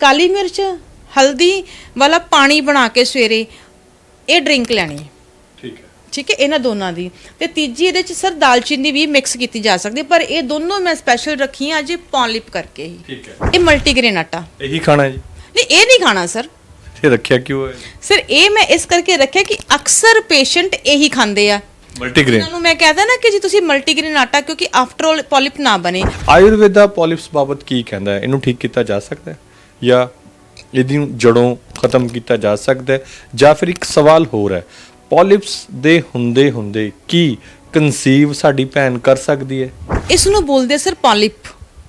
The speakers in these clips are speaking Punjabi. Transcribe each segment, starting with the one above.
ਕਾਲੀ ਮਿਰਚ ਹਲਦੀ ਵਾਲਾ ਪਾਣੀ ਬਣਾ ਕੇ ਸਵੇਰੇ ਇਹ ਡਰਿੰਕ ਲੈਣੀ। ਹੈ ਠੀਕ ਹੈ। ਠੀਕ ਹੈ ਇਹਨਾਂ ਦੋਨਾਂ ਦੀ। ਤੇ ਤੀਜੀ ਇਹਦੇ ਚ ਸਰ ਦਾਲਚੀਨੀ ਵੀ ਮਿਕਸ ਕੀਤੀ ਜਾ ਸਕਦੀ ਹੈ, ਪਰ ਇਹ ਦੋਨੋਂ ਮੈਂ ਸਪੈਸ਼ਲ ਰੱਖੀਆਂ ਅੱਜ ਪੌਲਿਪ ਕਰਕੇ ਹੀ। ਠੀਕ ਹੈ। ਇਹ ਮਲਟੀਗ੍ਰੇਨ ਆਟਾ। ਇਹੀ ਖਾਣਾ ਹੈ ਜੀ? ਨਹੀਂ ਇਹ ਨਹੀਂ ਖਾਣਾ ਸਰ। ਇਹ ਰੱਖਿਆ ਕਿਉਂ ਹੈ? ਸਰ ਇਹ ਮੈਂ ਇਸ ਕਰਕੇ ਰੱਖਿਆ ਕਿ ਅਕਸਰ ਪੇਸ਼ੈਂਟ ਇਹੀ ਖਾਂਦੇ ਆ। ਮਲਟੀਗ੍ਰੇਨ ਉਹਨਾਂ ਨੂੰ ਮੈਂ ਕਹਦਾ ਨਾ ਕਿ ਜੀ ਤੁਸੀਂ ਮਲਟੀਗ੍ਰੇਨ ਆਟਾ ਕਿਉਂਕਿ ਆਫਟਰ ਆਲ ਪੋਲਿਪ ਨਾ ਬਣੇ। ਆਯੁਰਵੇਦਾ ਪੋਲਿਪਸ ਬਾਬਤ ਕੀ ਕਹਿੰਦਾ ਹੈ? ਇਹਨੂੰ ਠੀਕ ਕੀਤਾ ਜਾ ਸਕਦਾ ਹੈ? ਜਾਂ ਇਹਦੀ ਜੜੋਂ ਖਤਮ ਕੀਤਾ ਜਾ ਸਕਦਾ ਹੈ ਜਾਂ ਫਿਰ ਇੱਕ ਸਵਾਲ ਹੋਰ ਹੈ ਪੋਲਿਪਸ ਦੇ ਹੁੰਦੇ ਹੁੰਦੇ ਕੀ ਕਨਸੀਵ ਸਾਡੀ ਭੈਣ ਕਰ ਸਕਦੀ ਹੈ? ਇਸ ਨੂੰ ਬੋਲਦੇ ਸਰ ਪੋਲਿਪ।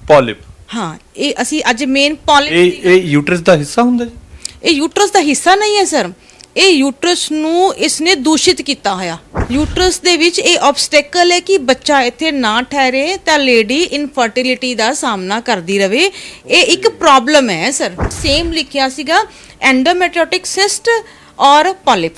ਪੋਲਿਪ। ਹਾਂ ਇਹ ਅਸੀਂ ਅੱਜ ਮੇਨ ਪੋਲਿਪ ਇਹ ਇਹ ਯੂਟਰਸ ਦਾ ਹਿੱਸਾ ਹੁੰਦਾ ਜੀ? ਇਹ ਯੂਟਰਸ ਦਾ ਹਿੱਸਾ ਨਹੀਂ ਹੈ ਸਰ। ਇਹ ਯੂਟਰਸ ਨੂੰ ਇਸਨੇ ਦੂਸ਼ਿਤ ਕੀਤਾ ਹੋਇਆ। ਯੂਟਰਸ ਦੇ ਵਿੱਚ ਇਹ ਆਬਸਟੈਕਲ ਹੈ ਕਿ ਬੱਚਾ ਇੱਥੇ ਨਾ ਠਹਿਰੇ ਤਾਂ ਲੇਡੀ ਇਨਫਰਟੀਲਿਟੀ ਦਾ ਸਾਹਮਣਾ ਕਰਦੀ ਰਵੇ। ਇਹ ਇੱਕ ਪ੍ਰੋਬਲਮ ਹੈ ਸਰ ਸੇਮ ਲਿਖਿਆ ਸੀਗਾ ਐਂਡੋਮੈਟ੍ਰਿਓਟਿਕ ਸਿਸਟ ਔਰ ਪੋਲਿਪ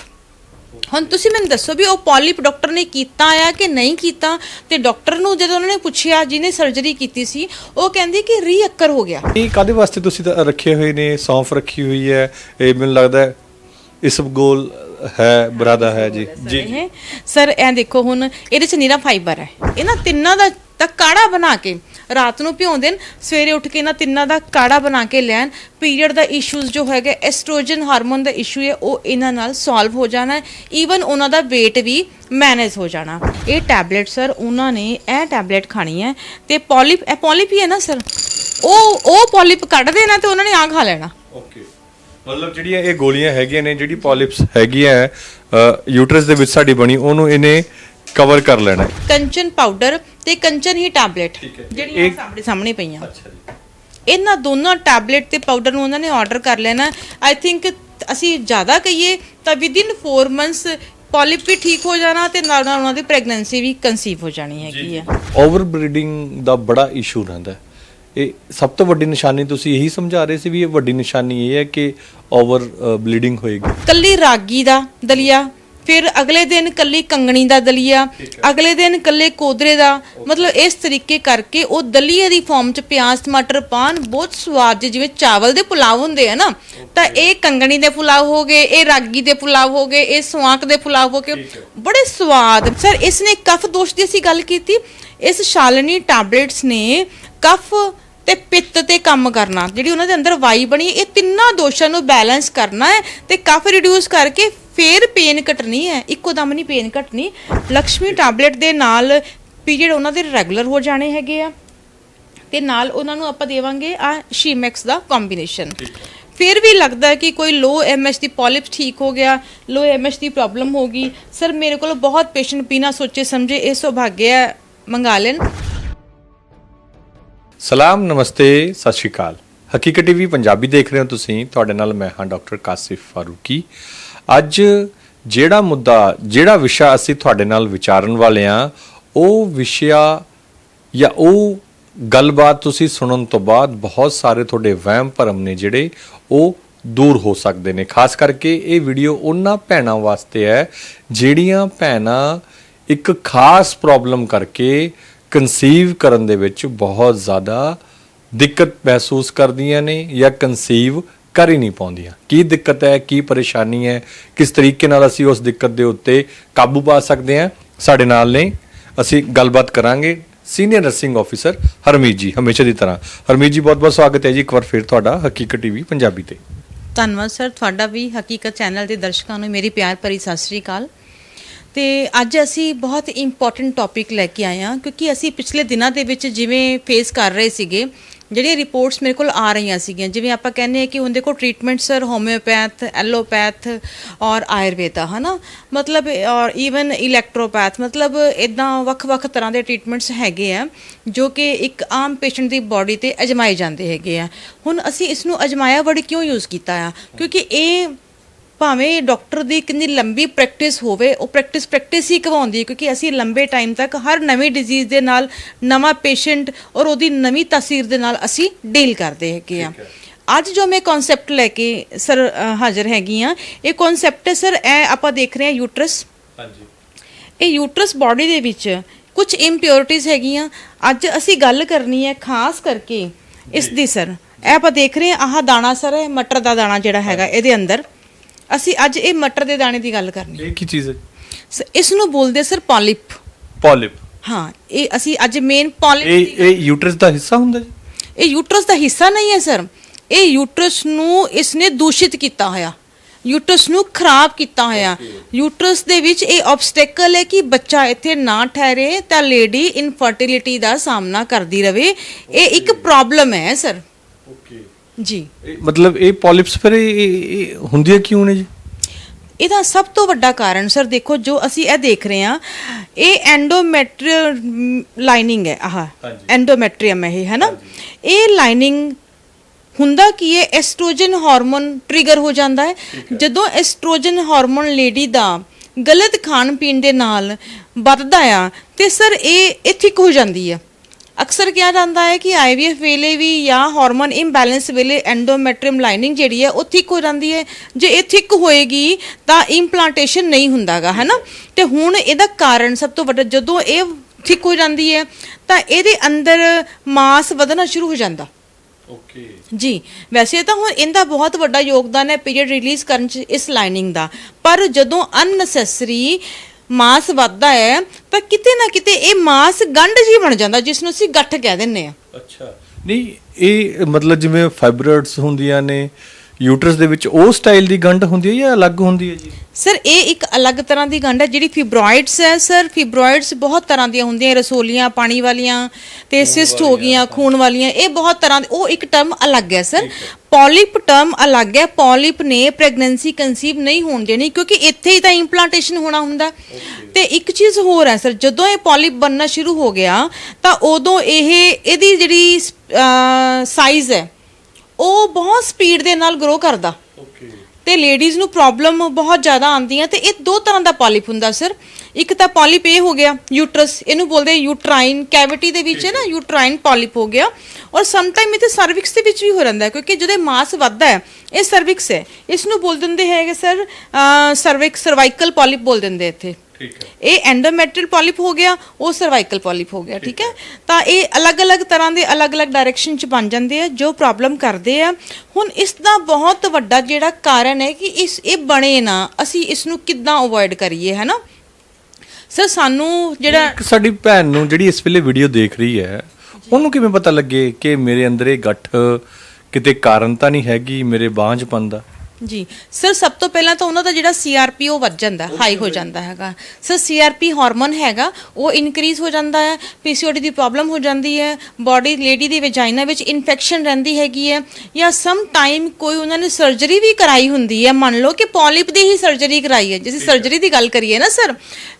ਹੁਣ ਤੁਸੀਂ ਮੈਨੂੰ ਦੱਸੋ ਵੀ ਉਹ ਪੋਲਿਪ ਡਾਕਟਰ ਨੇ ਕੀਤਾ ਆ ਕਿ ਨਹੀਂ ਕੀਤਾ? ਤੇ ਡਾਕਟਰ ਨੂੰ ਜਦੋਂ ਉਹਨਾਂ ਨੇ ਪੁੱਛਿਆ, ਜਿਹਨੇ ਸਰਜਰੀ ਕੀਤੀ ਸੀ, ਉਹ ਕਹਿੰਦੀ ਕਿ ਰੀਅਕਰ ਹੋ ਗਿਆ। ਇਹ ਕਾਦੇ ਵਾਸਤੇ ਤੁਸੀਂ ਰੱਖੇ ਹੋਏ ਨੇ, ਸੌਂਫ ਰੱਖੀ ਹੋਈ ਹੈ, ਇਹ ਮੈਨੂੰ ਲੱਗਦਾ ਹੈ ਇਸਬਗੋਲ ਹੈ ਬਰਾਦਾ ਹੈ ਜੀ। ਜੀ। ਇਹ। ਸਰ ਇਹ ਦੇਖੋ ਹੁਣ ਇਹਦੇ ਚ ਨੀਰਾ ਫਾਈਬਰ ਹੈ। ਇਹਨਾਂ ਤਿੰਨਾਂ ਦਾ ਤਾਂ ਕਾੜਾ ਬਣਾ ਕੇ ਰਾਤ ਨੂੰ ਭਿਉਂ ਦੇਣ ਸਵੇਰੇ ਉੱਠ ਕੇ ਇਹਨਾਂ ਤਿੰਨਾਂ ਦਾ ਕਾੜਾ ਬਣਾ ਕੇ ਲੈਣ ਪੀਰੀਅਡ ਦਾ ਇਸ਼ੂਜ਼ ਜੋ ਹੈਗਾ ਐਸਟ੍ਰੋਜਨ ਹਾਰਮੋਨ ਦਾ ਇਸ਼ੂ ਹੈ ਉਹ ਇਹਨਾਂ ਨਾਲ ਸੋਲਵ ਹੋ ਜਾਣਾ ਹੈ। ਈਵਨ ਉਹਨਾਂ ਦਾ weight ਵੀ ਮੈਨੇਜ ਹੋ ਜਾਣਾ। ਇਹ ਟੈਬਲੇਟ ਸਰ ਉਹਨਾਂ ਨੇ ਇਹ ਟੈਬਲੇਟ ਖਾਣੀ ਹੈ ਤੇ ਪੋਲਿਪ ਇਹ ਪੋਲਿਪ ਹੀ ਹੈ ਨਾ ਸਰ? ਉਹ ਉਹ ਪੋਲਿਪ ਕੱਢ ਦੇਣਾ ਤੇ ਉਹਨਾਂ ਨੇ ਆ ਖਾ ਲੈਣਾ। ਓਕੇ ਮਤਲਬ ਜਿਹੜੀਆਂ ਇਹ ਗੋਲੀਆਂ ਹੈਗੀਆਂ ਨੇ ਜਿਹੜੀ ਪੋਲਿਪਸ ਹੈਗੀਆਂ ਯੂਟਰਸ ਦੇ ਵਿੱਚ ਸਾਡੀ ਬਣੀ ਉਹਨੂੰ ਇਹਨੇ ਕਵਰ ਕਰ ਲੈਣਾ ਹੈ। ਕੰਚਨ ਪਾਊਡਰ ਤੇ ਕੰਚਨ ਹੀ ਟੈਬਲੇਟ। ਜਿਹੜੀਆਂ ਸਾਡੇ ਸਾਹਮਣੇ ਪਈਆਂ। ਅੱਛਾ ਜੀ। ਇਹਨਾਂ ਦੋਨਾਂ ਟੈਬਲੇਟ ਤੇ ਪਾਊਡਰ ਨੂੰ ਉਹਨਾਂ ਨੇ ਆਰਡਰ ਕਰ ਲੈਣਾ ਆਈ ਥਿੰਕ ਅਸੀਂ ਜ਼ਿਆਦਾ ਕਹੀਏ ਤਾਂ ਵਿਦਿਨ 4 ਮੰਥਸ ਪੋਲਿਪ ਵੀ ਠੀਕ ਹੋ ਜਾਣਾ ਤੇ ਨਾਲ ਨਾਲ ਉਹਨਾਂ ਦੀ ਪ੍ਰੈਗਨੈਂਸੀ ਵੀ ਕਨਸੀਵ ਹੋ ਜਾਣੀ ਹੈਗੀ ਆ ਓਵਰ ਬਰੀਡਿੰਗ ਦਾ ਬੜਾ ਇਸ਼ੂ ਰਹਿੰਦਾ ਹੈ। ਇਹ ਸਭ ਤੋਂ ਵੱਡੀ ਨਿਸ਼ਾਨੀ ਤੁਸੀਂ ਇਹੀ ਸਮਝਾ ਰਹੇ ਸੀ ਵੀ ਇਹ ਵੱਡੀ ਨਿਸ਼ਾਨੀ ਇਹ ਹੈ ਕਿ ਓਵਰ ਬਲੀਡਿੰਗ ਹੋਏਗੀ। ਕੱਲੀ ਰਾਗੀ ਦਾ ਦਲੀਆ ਫਿਰ ਅਗਲੇ ਦਿਨ ਕੱਲੀ ਕੰਗਣੀ ਦਾ ਦਲੀਆ ਅਗਲੇ ਦਿਨ ਕੱਲੇ ਕੋਦਰੇ ਦਾ ਮਤਲਬ ਇਸ ਤਰੀਕੇ ਕਰਕੇ ਉਹ ਦਲੀਏ ਦੀ ਫਾਰਮ ਚ ਪਿਆਜ਼ ਟਮਾਟਰ ਪਾਣ ਬਹੁਤ ਸਵਾਦ ਜਿਹੇ, ਜਿਵੇਂ ਚਾਵਲ ਦੇ ਪੁਲਾਵ ਹੁੰਦੇ ਆ ਨਾ ਤਾਂ ਇਹ ਕੰਗਣੀ ਦੇ ਪੁਲਾਵ ਹੋ ਗਏ ਇਹ ਰਾਗੀ ਦੇ ਪੁਲਾਵ ਹੋ ਗਏ ਇਹ ਸਵਾਂਕ ਦੇ ਪੁਲਾਵ ਹੋ ਗਏ ਬੜੇ ਸਵਾਦ। ਸਰ ਇਸ ਨੇ ਕਫ ਦੋਸ਼ ਦੀ ਅਸੀਂ ਗੱਲ ਕੀਤੀ ਇਸ ਸ਼ਾਲਨੀ ਟੈਬਲੇਟਸ ਨੇ ਕਫ ਤੇ ਪਿੱਤ ਤੇ ਕੰਮ ਕਰਨਾ ਜਿਹੜੀ ਉਹਨਾਂ ਦੇ ਅੰਦਰ ਵਾਈ ਬਣੀ ਇਹ ਤਿੰਨਾਂ ਦੋਸ਼ਾਂ ਨੂੰ ਬੈਲੈਂਸ ਕਰਨਾ ਹੈ ਤੇ ਕਫ ਰਿਡਿਊਸ ਕਰਕੇ ਫੇਰ ਪੇਨ ਘਟਣੀ ਹੈ ਇੱਕੋ ਦਮ ਨਹੀਂ ਪੇਨ ਘਟਣੀ ਲక్ష్ਮੀ ਟੈਬਲੇਟ ਦੇ ਨਾਲ ਪੀਰੀਅਡ ਉਹਨਾਂ ਦੇ ਰੈਗੂਲਰ ਹੋ ਜਾਣੇ ਹੈਗੇ ਆ ਤੇ ਨਾਲ ਉਹਨਾਂ ਨੂੰ ਆਪਾਂ ਦੇਵਾਂਗੇ ਆ ਸ਼ੀਮੈਕਸ ਦਾ ਕੰਬੀਨੇਸ਼ਨ ਫਿਰ ਵੀ ਲੱਗਦਾ ਕਿ ਕੋਈ ਲੋ ਐਮਐਚ ਦੀ ਪੋਲਿਪ ਠੀਕ ਹੋ ਗਿਆ ਲੋ ਐਮਐਚ ਦੀ ਪ੍ਰੋਬਲਮ ਹੋ ਗਈ। ਸਰ ਮੇਰੇ ਕੋਲ ਬਹੁਤ ਪੇਸ਼ੈਂਟ ਬਿਨਾਂ ਸੋਚੇ ਸਮਝੇ ਇਹ ਸੁਭਾਗਿਆ ਮੰਗਾ ਲੈਣ। ਸਲਾਮ, ਨਮਸਤੇ, ਸਤਿ ਸ਼੍ਰੀ ਅਕਾਲ। ਹਕੀਕਤ ਟੀਵੀ ਪੰਜਾਬੀ ਦੇਖ ਰਹੇ ਹੋ ਤੁਸੀਂ। ਤੁਹਾਡੇ ਨਾਲ ਮੈਂ ਹਾਂ ਡਾਕਟਰ ਕਾਸਿਫ ਫਾਰੂਕੀ। ਅੱਜ ਜਿਹੜਾ ਮੁੱਦਾ, ਜਿਹੜਾ ਵਿਸ਼ਾ ਅਸੀਂ ਤੁਹਾਡੇ ਨਾਲ ਵਿਚਾਰਨ ਵਾਲੇ ਆ ਉਹ ਵਿਸ਼ਾ ਜਾਂ ਉਹ ਗੱਲਬਾਤ ਤੁਸੀਂ ਸੁਣਨ ਤੋਂ ਬਾਅਦ ਬਹੁਤ ਸਾਰੇ ਤੁਹਾਡੇ ਵਹਿਮ ਭਰਮ ਨੇ ਜਿਹੜੇ ਉਹ ਦੂਰ ਹੋ ਸਕਦੇ ਨੇ। ਖਾਸ ਕਰਕੇ ਇਹ ਵੀਡੀਓ ਉਹਨਾਂ ਭੈਣਾਂ ਵਾਸਤੇ ਹੈ, ਜਿਹੜੀਆਂ ਭੈਣਾਂ ਇੱਕ ਖਾਸ ਪ੍ਰੋਬਲਮ ਕਰਕੇ ਕਨਸੀਵ ਕਰਨ ਦੇ ਵਿੱਚ ਬਹੁਤ ਜ਼ਿਆਦਾ ਦਿੱਕਤ ਮਹਿਸੂਸ ਕਰਦੀਆਂ ਨੇ ਜਾਂ ਕਨਸੀਵ ਕਰ ਹੀ ਨਹੀਂ ਪਾਉਂਦੀਆਂ। ਕੀ ਦਿੱਕਤ ਹੈ, ਕੀ ਪਰੇਸ਼ਾਨੀ ਹੈ, ਕਿਸ ਤਰੀਕੇ ਨਾਲ ਅਸੀਂ ਉਸ ਦਿੱਕਤ ਦੇ ਉੱਤੇ ਕਾਬੂ ਪਾ ਸਕਦੇ ਹਾਂ? ਸਾਡੇ ਨਾਲ ਨੇ, ਅਸੀਂ ਗੱਲਬਾਤ ਕਰਾਂਗੇ ਸੀਨੀਅਰ ਨਰਸਿੰਗ ਆਫੀਸਰ ਹਰਮੀਤ ਜੀ, ਹਮੇਸ਼ਾ ਦੀ ਤਰ੍ਹਾਂ। ਹਰਮੀਤ ਜੀ ਬਹੁਤ ਬਹੁਤ ਸਵਾਗਤ ਹੈ ਜੀ ਇੱਕ ਵਾਰ ਫਿਰ ਤੁਹਾਡਾ ਹਕੀਕਤ ਟੀਵੀ ਪੰਜਾਬੀ ਤੇ। ਧੰਨਵਾਦ ਸਰ, ਤੁਹਾਡਾ ਵੀ ਹਕੀਕਤ ਚੈਨਲ ਦੇ ਦਰਸ਼ਕਾਂ ਨੂੰ ਮੇਰੀ ਪਿਆਰ ਭਰੀ ਸਤਿ ਸ੍ਰੀ ਅਕਾਲ। ਤੇ ਅੱਜ ਅਸੀਂ ਬਹੁਤ ਇੰਪੋਰਟੈਂਟ ਟੌਪਿਕ ਲੈ ਕੇ ਆਏ ਹਾਂ, ਕਿਉਂਕਿ ਅਸੀਂ ਪਿਛਲੇ ਦਿਨਾਂ ਦੇ ਵਿੱਚ ਜਿਵੇਂ ਫੇਸ ਕਰ ਰਹੇ ਸੀਗੇ, ਜਿਹੜੀਆਂ ਰਿਪੋਰਟਸ ਮੇਰੇ ਕੋਲ ਆ ਰਹੀਆਂ ਸੀਗੀਆਂ, ਜਿਵੇਂ ਆਪਾਂ ਕਹਿੰਦੇ ਆ ਕਿ ਹੁਣ ਕੋਲ ਟ੍ਰੀਟਮੈਂਟ ਸਰ ਹੋਮਿਓਪੈਥ ਐਲੋਪੈਥ ਔਰ ਆਯੁਰਵੇਦਾ, ਹਨਾ? ਮਤਲਬ, ਔਰ ਈਵਨ ਇਲੈਕਟ੍ਰੋਪੈਥ ਮਤਲਬ ਇਦਾਂ ਵੱਖ-ਵੱਖ ਤਰ੍ਹਾਂ ਦੇ ਟ੍ਰੀਟਮੈਂਟਸ ਹੈਗੇ ਆ, ਜੋ ਕਿ ਇੱਕ ਆਮ ਪੇਸ਼ੈਂਟ ਦੀ ਬਾਡੀ ਤੇ ਅਜਮਾਏ ਜਾਂਦੇ ਹੈਗੇ ਆ। ਹੁਣ ਅਸੀਂ ਇਸ ਨੂੰ ਅਜਮਾਇਆ ਵਰਡ ਕਿਉਂ ਯੂਜ਼ ਕੀਤਾ ਆ? ਕਿਉਂਕਿ ਇਹ ਭਾਵੇਂ ਡਾਕਟਰ ਦੀ ਕਿੰਨੀ ਲੰਬੀ ਪ੍ਰੈਕਟਿਸ ਹੋਵੇ ਉਹ ਪ੍ਰੈਕਟਿਸ ਪ੍ਰੈਕਟਿਸ ਹੀ ਕਵਾਉਂਦੀ ਹੈ ਕਿਉਂਕਿ ਅਸੀਂ ਲੰਬੇ ਟਾਈਮ ਤੱਕ ਹਰ ਨਵੀਂ ਡਿਜ਼ੀਜ਼ ਦੇ ਨਾਲ ਨਵਾਂ ਪੇਸ਼ੈਂਟ ਔਰ ਉਹਦੀ ਨਵੀਂ ਤਾਸੀਰ ਦੇ ਨਾਲ ਅਸੀਂ ਡੀਲ ਕਰਦੇ ਹੈਗੇ ਆ ਅੱਜ ਜੋ ਮੈਂ ਕਨਸੈਪਟ ਲੈ ਕੇ ਸਰ ਹਾਜ਼ਰ ਹੈਗੀ ਆ ਇਹ ਕਨਸੈਪਟ ਹੈ ਸਰ ਇਹ ਆਪਾਂ ਦੇਖ ਰਹੇ ਹਾਂ ਯੂਟਰਸ ਹਾਂਜੀ। ਇਹ ਯੂਟਰਸ ਬਾਡੀ ਦੇ ਵਿੱਚ ਕੁਝ ਇੰਪਿਉਰਿਟੀਜ਼ ਹੈਗੀਆਂ। ਅੱਜ ਅਸੀਂ ਗੱਲ ਕਰਨੀ ਹੈ ਖਾਸ ਕਰਕੇ ਇਸ ਦੀ ਸਰ। ਇਹ ਆਪਾਂ ਦੇਖ ਰਹੇ ਹਾਂ ਆਹ ਦਾਣਾ ਸਰ ਇਹ ਮਟਰ ਦਾ ਦਾਣਾ ਜਿਹੜਾ ਹੈਗਾ ਇਹਦੇ ਅੰਦਰ। ਅਸੀਂ ਅੱਜ ਇਹ ਮਟਰ ਦੇ ਦਾਣੇ ਦੀ ਗੱਲ ਕਰਨੀ। ਇਹ ਕੀ ਚੀਜ਼ ਹੈ? ਸ- ਇਸ ਨੂੰ ਬੋਲਦੇ ਸਰ ਪੋਲਿਪ। ਪੋਲਿਪ। ਹਾਂ ਇਹ ਅਸੀਂ ਅੱਜ ਮੇਨ ਪੋਲਿਪ ਇਹ ਇਹ ਯੂਟਰਸ ਦਾ ਹਿੱਸਾ ਹੁੰਦਾ ਜੀ? ਇਹ ਯੂਟਰਸ ਦਾ ਹਿੱਸਾ ਨਹੀਂ ਹੈ ਸਰ। ਇਹ ਯੂਟਰਸ ਨੂੰ ਇਸਨੇ ਦੂਸ਼ਿਤ ਕੀਤਾ ਹੋਇਆ। ਯੂਟਰਸ ਨੂੰ ਖਰਾਬ ਕੀਤਾ ਹੋਇਆ। ਯੂਟਰਸ ਦੇ ਵਿੱਚ ਇਹ ਆਬਸਟੈਕਲ ਹੈ ਕਿ ਬੱਚਾ ਇੱਥੇ ਨਾ ਠਹਿਰੇ ਤਾਂ ਲੇਡੀ ਇਨਫਰਟੀਲਿਟੀ ਦਾ ਸਾਹਮਣਾ ਕਰਦੀ ਰਵੇ। ਇਹ ਇੱਕ ਪ੍ਰੋਬਲਮ ਹੈ ਸਰ। ਓਕੇ ਜੀ। ਮਤਲਬ ਇਹ ਪੋਲਿਪਸ ਫਿਰ ਇਹ- ਹੁੰਦੀਆਂ ਕਿਉਂ ਨੇ ਜੀ? ਇਹਦਾ ਸਭ ਤੋਂ ਵੱਡਾ ਕਾਰਨ ਸਰ ਦੇਖੋ ਜੋ ਅਸੀਂ ਇਹ ਦੇਖ ਰਹੇ ਹਾਂ ਇਹ ਐਂਡੋਮੈਟਰੀਅਲ ਲਾਈਨਿੰਗ ਹੈ ਆਹ। ਐਂਡੋਮੈਟਰੀਅਮ ਹੈ ਇਹ ਹੈ ਨਾ ਇਹ ਲਾਈਨਿੰਗ ਹੁੰਦਾ ਕੀ ਹੈ? ਐਸਟ੍ਰੋਜਨ ਹਾਰਮੋਨ ਟ੍ਰਿਗਰ ਹੋ ਜਾਂਦਾ ਹੈ। ਜਦੋਂ ਐਸਟ੍ਰੋਜਨ ਹਾਰਮੋਨ ਲੇਡੀ ਦਾ ਗਲਤ ਖਾਣ ਪੀਣ ਦੇ ਨਾਲ ਵੱਧਦਾ ਆ ਤੇ ਸਰ ਇਹ ਇਹ ਥਿਕ ਹੋ ਜਾਂਦੀ ਹੈ ਅਕਸਰ ਕਿਹਾ ਜਾਂਦਾ ਹੈ ਕਿ ਆਈਵੀਐਫ ਵੇਲੇ ਵੀ ਜਾਂ ਹਾਰਮੋਨ ਇੰਬੈਲੈਂਸ ਵੇਲੇ ਐਂਡੋਮੈਟਰੀਅਮ ਲਾਈਨਿੰਗ ਜਿਹੜੀ ਹੈ ਉਹ ਥਿਕ ਹੋ ਜਾਂਦੀ ਹੈ। ਜੇ ਇਹ ਥਿਕ ਹੋਏਗੀ ਤਾਂ ਇੰਪਲਾਂਟੇਸ਼ਨ ਨਹੀਂ ਹੁੰਦਾਗਾ ਹੈ ਨਾ ਤੇ ਹੁਣ ਇਹਦਾ ਕਾਰਨ ਸਭ ਤੋਂ ਵੱਡਾ ਜਦੋਂ ਇਹ ਥਿਕ ਹੋ ਜਾਂਦੀ ਹੈ ਤਾਂ ਇਹਦੇ ਅੰਦਰ ਮਾਸ ਵਧਣਾ ਸ਼ੁਰੂ ਹੋ ਜਾਂਦਾ। ਓਕੇ ਜੀ ਵੈਸੇ ਤਾਂ ਹੁਣ ਇਹਦਾ ਬਹੁਤ ਵੱਡਾ ਯੋਗਦਾਨ ਹੈ ਪੀਰੀਅਡ ਰਿਲੀਜ਼ ਕਰਨ ਚ ਇਸ ਲਾਈਨਿੰਗ ਦਾ। ਪਰ ਜਦੋਂ ਅਨਨੈਸੈਸਰੀ ਮਾਸ ਵੱਧਦਾ ਹੈ, ਤਾਂ ਕਿਤੇ ਨਾ ਕਿਤੇ ਇਹ ਮਾਸ ਗੰਢ ਜੀ ਬਣ ਜਾਂਦਾ, ਜਿਸ ਨੂੰ ਅਸੀਂ ਗੱਠ ਕਹਿ ਦਿੰਨੇ ਆ ਅੱਛਾ। ਨਹੀਂ, ਇਹ ਮਤਲਬ ਜਿਵੇਂ ਫਾਈਬਰੋਇਡਸ ਹੁੰਦੀਆਂ ਨੇ ਯੂਟਰਸ ਦੇ ਵਿੱਚ ਉਹ ਸਟਾਈਲ ਦੀ ਗੰਢ ਹੁੰਦੀ ਹੈ ਜਾਂ ਅਲੱਗ ਹੁੰਦੀ ਹੈ ਜੀ? ਸਰ ਇਹ ਇੱਕ ਅਲੱਗ ਤਰ੍ਹਾਂ ਦੀ ਗੰਢ ਹੈ ਜਿਹੜੀ ਫਿਬਰੋਇਡਸ ਹੈ ਸਰ ਫਿਬਰੋਇਡਸ ਬਹੁਤ ਤਰ੍ਹਾਂ ਦੀਆਂ ਹੁੰਦੀਆਂ ਰਸੋਲੀਆਂ ਪਾਣੀ ਵਾਲੀਆਂ ਤੇ ਸਿਸਟ ਹੋ ਗਈਆਂ ਖੂਨ ਵਾਲੀਆਂ ਇਹ ਬਹੁਤ ਤਰ੍ਹਾਂ ਦੇ ਉਹ ਇੱਕ ਟਰਮ ਅਲੱਗ ਹੈ ਸਰ ਪੋਲਿਪ ਟਰਮ ਅਲੱਗ ਹੈ। ਪੋਲਿਪ ਨੇ ਪ੍ਰੈਗਨੈਂਸੀ ਕਨਸੀਵ ਨਹੀਂ ਹੋਣ ਦੇਣੀ ਕਿਉਂਕਿ ਇੱਥੇ ਹੀ ਤਾਂ ਇੰਪਲਾਂਟੇਸ਼ਨ ਹੋਣਾ ਹੁੰਦਾ। ਤੇ ਇੱਕ ਚੀਜ਼ ਹੋਰ ਹੈ ਸਰ ਜਦੋਂ ਇਹ ਪੋਲਿਪ ਬਣਨਾ ਸ਼ੁਰੂ ਹੋ ਗਿਆ ਤਾਂ ਉਦੋਂ ਇਹ ਇਹਦੀ ਜਿਹੜੀ ਸਾਈਜ਼ ਹੈ ਉਹ ਬਹੁਤ ਸਪੀਡ ਦੇ ਨਾਲ ਗਰੋ ਕਰਦਾ। ਓਕੇ ਤੇ ਲੇਡੀਜ਼ ਨੂੰ ਪ੍ਰੋਬਲਮ ਬਹੁਤ ਜ਼ਿਆਦਾ ਆਉਂਦੀਆਂ ਤੇ ਇਹ ਦੋ ਤਰ੍ਹਾਂ ਦਾ ਪੋਲਿਪ ਹੁੰਦਾ ਸਰ ਇੱਕ ਤਾਂ ਪੋਲਿਪ ਇਹ ਹੋ ਗਿਆ ਯੂਟਰਸ ਇਹਨੂੰ ਬੋਲਦੇ ਯੂਟਰਾਈਨ ਕੈਵਿਟੀ ਦੇ ਵਿੱਚ ਹੈ ਨਾ ਯੂਟਰਾਈਨ ਪੋਲਿਪ ਹੋ ਗਿਆ। ਔਰ ਸਮ ਟਾਈਮ ਇਹ ਤੇ ਸਰਵਿਕਸ ਦੇ ਵਿੱਚ ਵੀ ਹੋ ਜਾਂਦਾ ਹੈ ਕਿਉਂਕਿ ਜਦੋਂ ਇਹ ਮਾਸ ਵੱਧਦਾ ਹੈ ਇਹ ਸਰਵਿਕਸ ਹੈ। ਇਸ ਨੂੰ ਬੋਲ ਦਿੰਦੇ ਹੈਗੇ ਸਰ ਸਰਵਿਕਸ ਸਰਵਾਈਕਲ ਪੋਲਿਪ ਬੋਲ ਦਿੰਦੇ ਇੱਥੇ। ਠੀਕ ਹੈ। ਇਹ ਐਂਡੋਮੈਟਰੀਅਲ ਪੋਲਿਪ ਹੋ ਗਿਆ ਉਹ ਸਰਵਾਈਕਲ ਪੋਲਿਪ ਹੋ ਗਿਆ ਠੀਕ ਹੈ? ਤਾਂ ਇਹ ਅਲੱਗ-ਅਲੱਗ ਤਰ੍ਹਾਂ ਦੇ ਅਲੱਗ-ਅਲੱਗ ਡਾਇਰੈਕਸ਼ਨ ਚ ਬਣ ਜਾਂਦੇ ਆ ਜੋ ਪ੍ਰੋਬਲਮ ਕਰਦੇ ਆ। ਹੁਣ ਇਸ ਦਾ ਬਹੁਤ ਵੱਡਾ ਜਿਹੜਾ ਕਾਰਨ ਹੈ ਕਿ ਇਸ ਇਹ ਬਣੇ ਨਾ ਅਸੀਂ ਇਸ ਨੂੰ ਕਿੱਦਾਂ ਅਵੋਇਡ ਕਰੀਏ ਹੈ ਨਾ ਸਰ ਸਾਨੂੰ ਜਿਹੜਾ ਇੱਕ ਸਾਡੀ ਭੈਣ ਨੂੰ ਜਿਹੜੀ ਇਸ ਵੇਲੇ ਵੀਡੀਓ ਦੇਖ ਰਹੀ ਹੈ ਉਹਨੂੰ ਕਿਵੇਂ ਪਤਾ ਲੱਗੇ ਕਿ ਮੇਰੇ ਅੰਦਰ ਇਹ ਗੱਠ ਕਿਤੇ ਕਾਰਨ ਤਾਂ ਨਹੀਂ ਹੈਗੀ ਮੇਰੇ ਬਾਂਝ ਦਾ ਜੀ। ਸਰ ਸਭ ਤੋਂ ਪਹਿਲਾਂ ਤਾਂ ਉਹਨਾਂ ਦਾ ਜਿਹੜਾ ਸੀਆਰਪੀ ਉਹ ਵੱਧ ਜਾਂਦਾ ਹਾਈ ਹੋ ਜਾਂਦਾ। ਹੈਗਾ। ਸਰ ਸੀਆਰਪੀ ਹਾਰਮੋਨ ਹੈਗਾ ਉਹ ਇਨਕਰੀਜ਼ ਹੋ ਜਾਂਦਾ ਹੈ ਪੀਸੀਓਡੀ ਦੀ ਪ੍ਰੋਬਲਮ ਹੋ ਜਾਂਦੀ ਹੈ ਬਾਡੀ ਲੇਡੀ ਦੀ ਵਜਾਈਨਾ ਵਿੱਚ ਇਨਫੈਕਸ਼ਨ ਰਹਿੰਦੀ ਹੈਗੀ ਹੈ ਜਾਂ ਸਮ ਟਾਈਮ ਕੋਈ ਉਹਨਾਂ ਨੇ ਸਰਜਰੀ ਵੀ ਕਰਾਈ ਹੁੰਦੀ ਹੈ। ਮੰਨ ਲਓ ਕਿ ਪੋਲਿਪ ਦੀ ਹੀ ਸਰਜਰੀ ਕਰਾਈ ਹੈ ਜਿਸ ਸਰਜਰੀ ਦੀ ਗੱਲ ਕਰੀਏ ਨਾ ਸਰ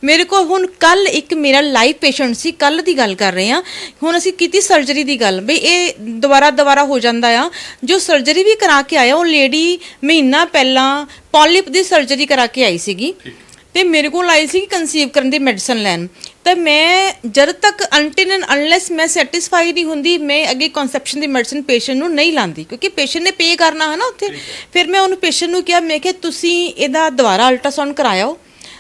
ਮੇਰੇ ਕੋਲ ਹੁਣ ਕੱਲ ਇੱਕ ਮੇਰਾ ਲਾਈਵ ਪੇਸ਼ੈਂਟ ਸੀ ਕੱਲ ਦੀ ਗੱਲ ਕਰ ਰਹੇ ਹਾਂ। ਹੁਣ ਅਸੀਂ ਕੀਤੀ ਸਰਜਰੀ ਦੀ ਗੱਲ ਬਈ ਇਹ ਦੁਬਾਰਾ ਦੁਬਾਰਾ ਹੋ ਜਾਂਦਾ ਆ। ਜੋ ਸਰਜਰੀ ਵੀ ਕਰਾ ਕੇ ਆਇਆ ਉਹ ਲੇਡੀ ਮਹੀਨਾ ਪਹਿਲਾਂ ਪੋਲਿਪ ਦੀ ਸਰਜਰੀ ਕਰਾ ਕੇ ਆਈ ਸੀਗੀ। ਤੇ ਮੇਰੇ ਕੋਲ ਆਈ ਸੀ ਕਨਸੀਵ ਕਰਨ ਦੀ ਮੈਡੀਸਨ ਲੈਣ। ਤਾਂ ਮੈਂ ਜਦ ਤੱਕ ਅਨਟਿਲ ਐਂਡ ਅਨਲੈਸ ਮੈਂ ਸੈਟੀਸਫਾਈ ਨਹੀਂ ਹੁੰਦੀ ਮੈਂ ਅੱਗੇ ਕਨਸੈਪਸ਼ਨ ਦੀ ਮੈਡੀਸਨ ਪੇਸ਼ੈਂਟ ਨੂੰ ਨਹੀਂ ਲਾਂਦੀ। ਕਿਉਂਕਿ ਪੇਸ਼ੈਂਟ ਨੇ ਪੇ ਕਰਨਾ ਹੈ ਨਾ ਉੱਥੇ। ਫਿਰ ਮੈਂ ਉਹਨੂੰ ਪੇਸ਼ੈਂਟ ਨੂੰ ਕਿਹਾ ਮੈਂ ਕਿ ਤੁਸੀਂ ਇਹਦਾ ਦੁਬਾਰਾ ਅਲਟਰਾਸਾਊਂਡ ਕਰਾਇਓ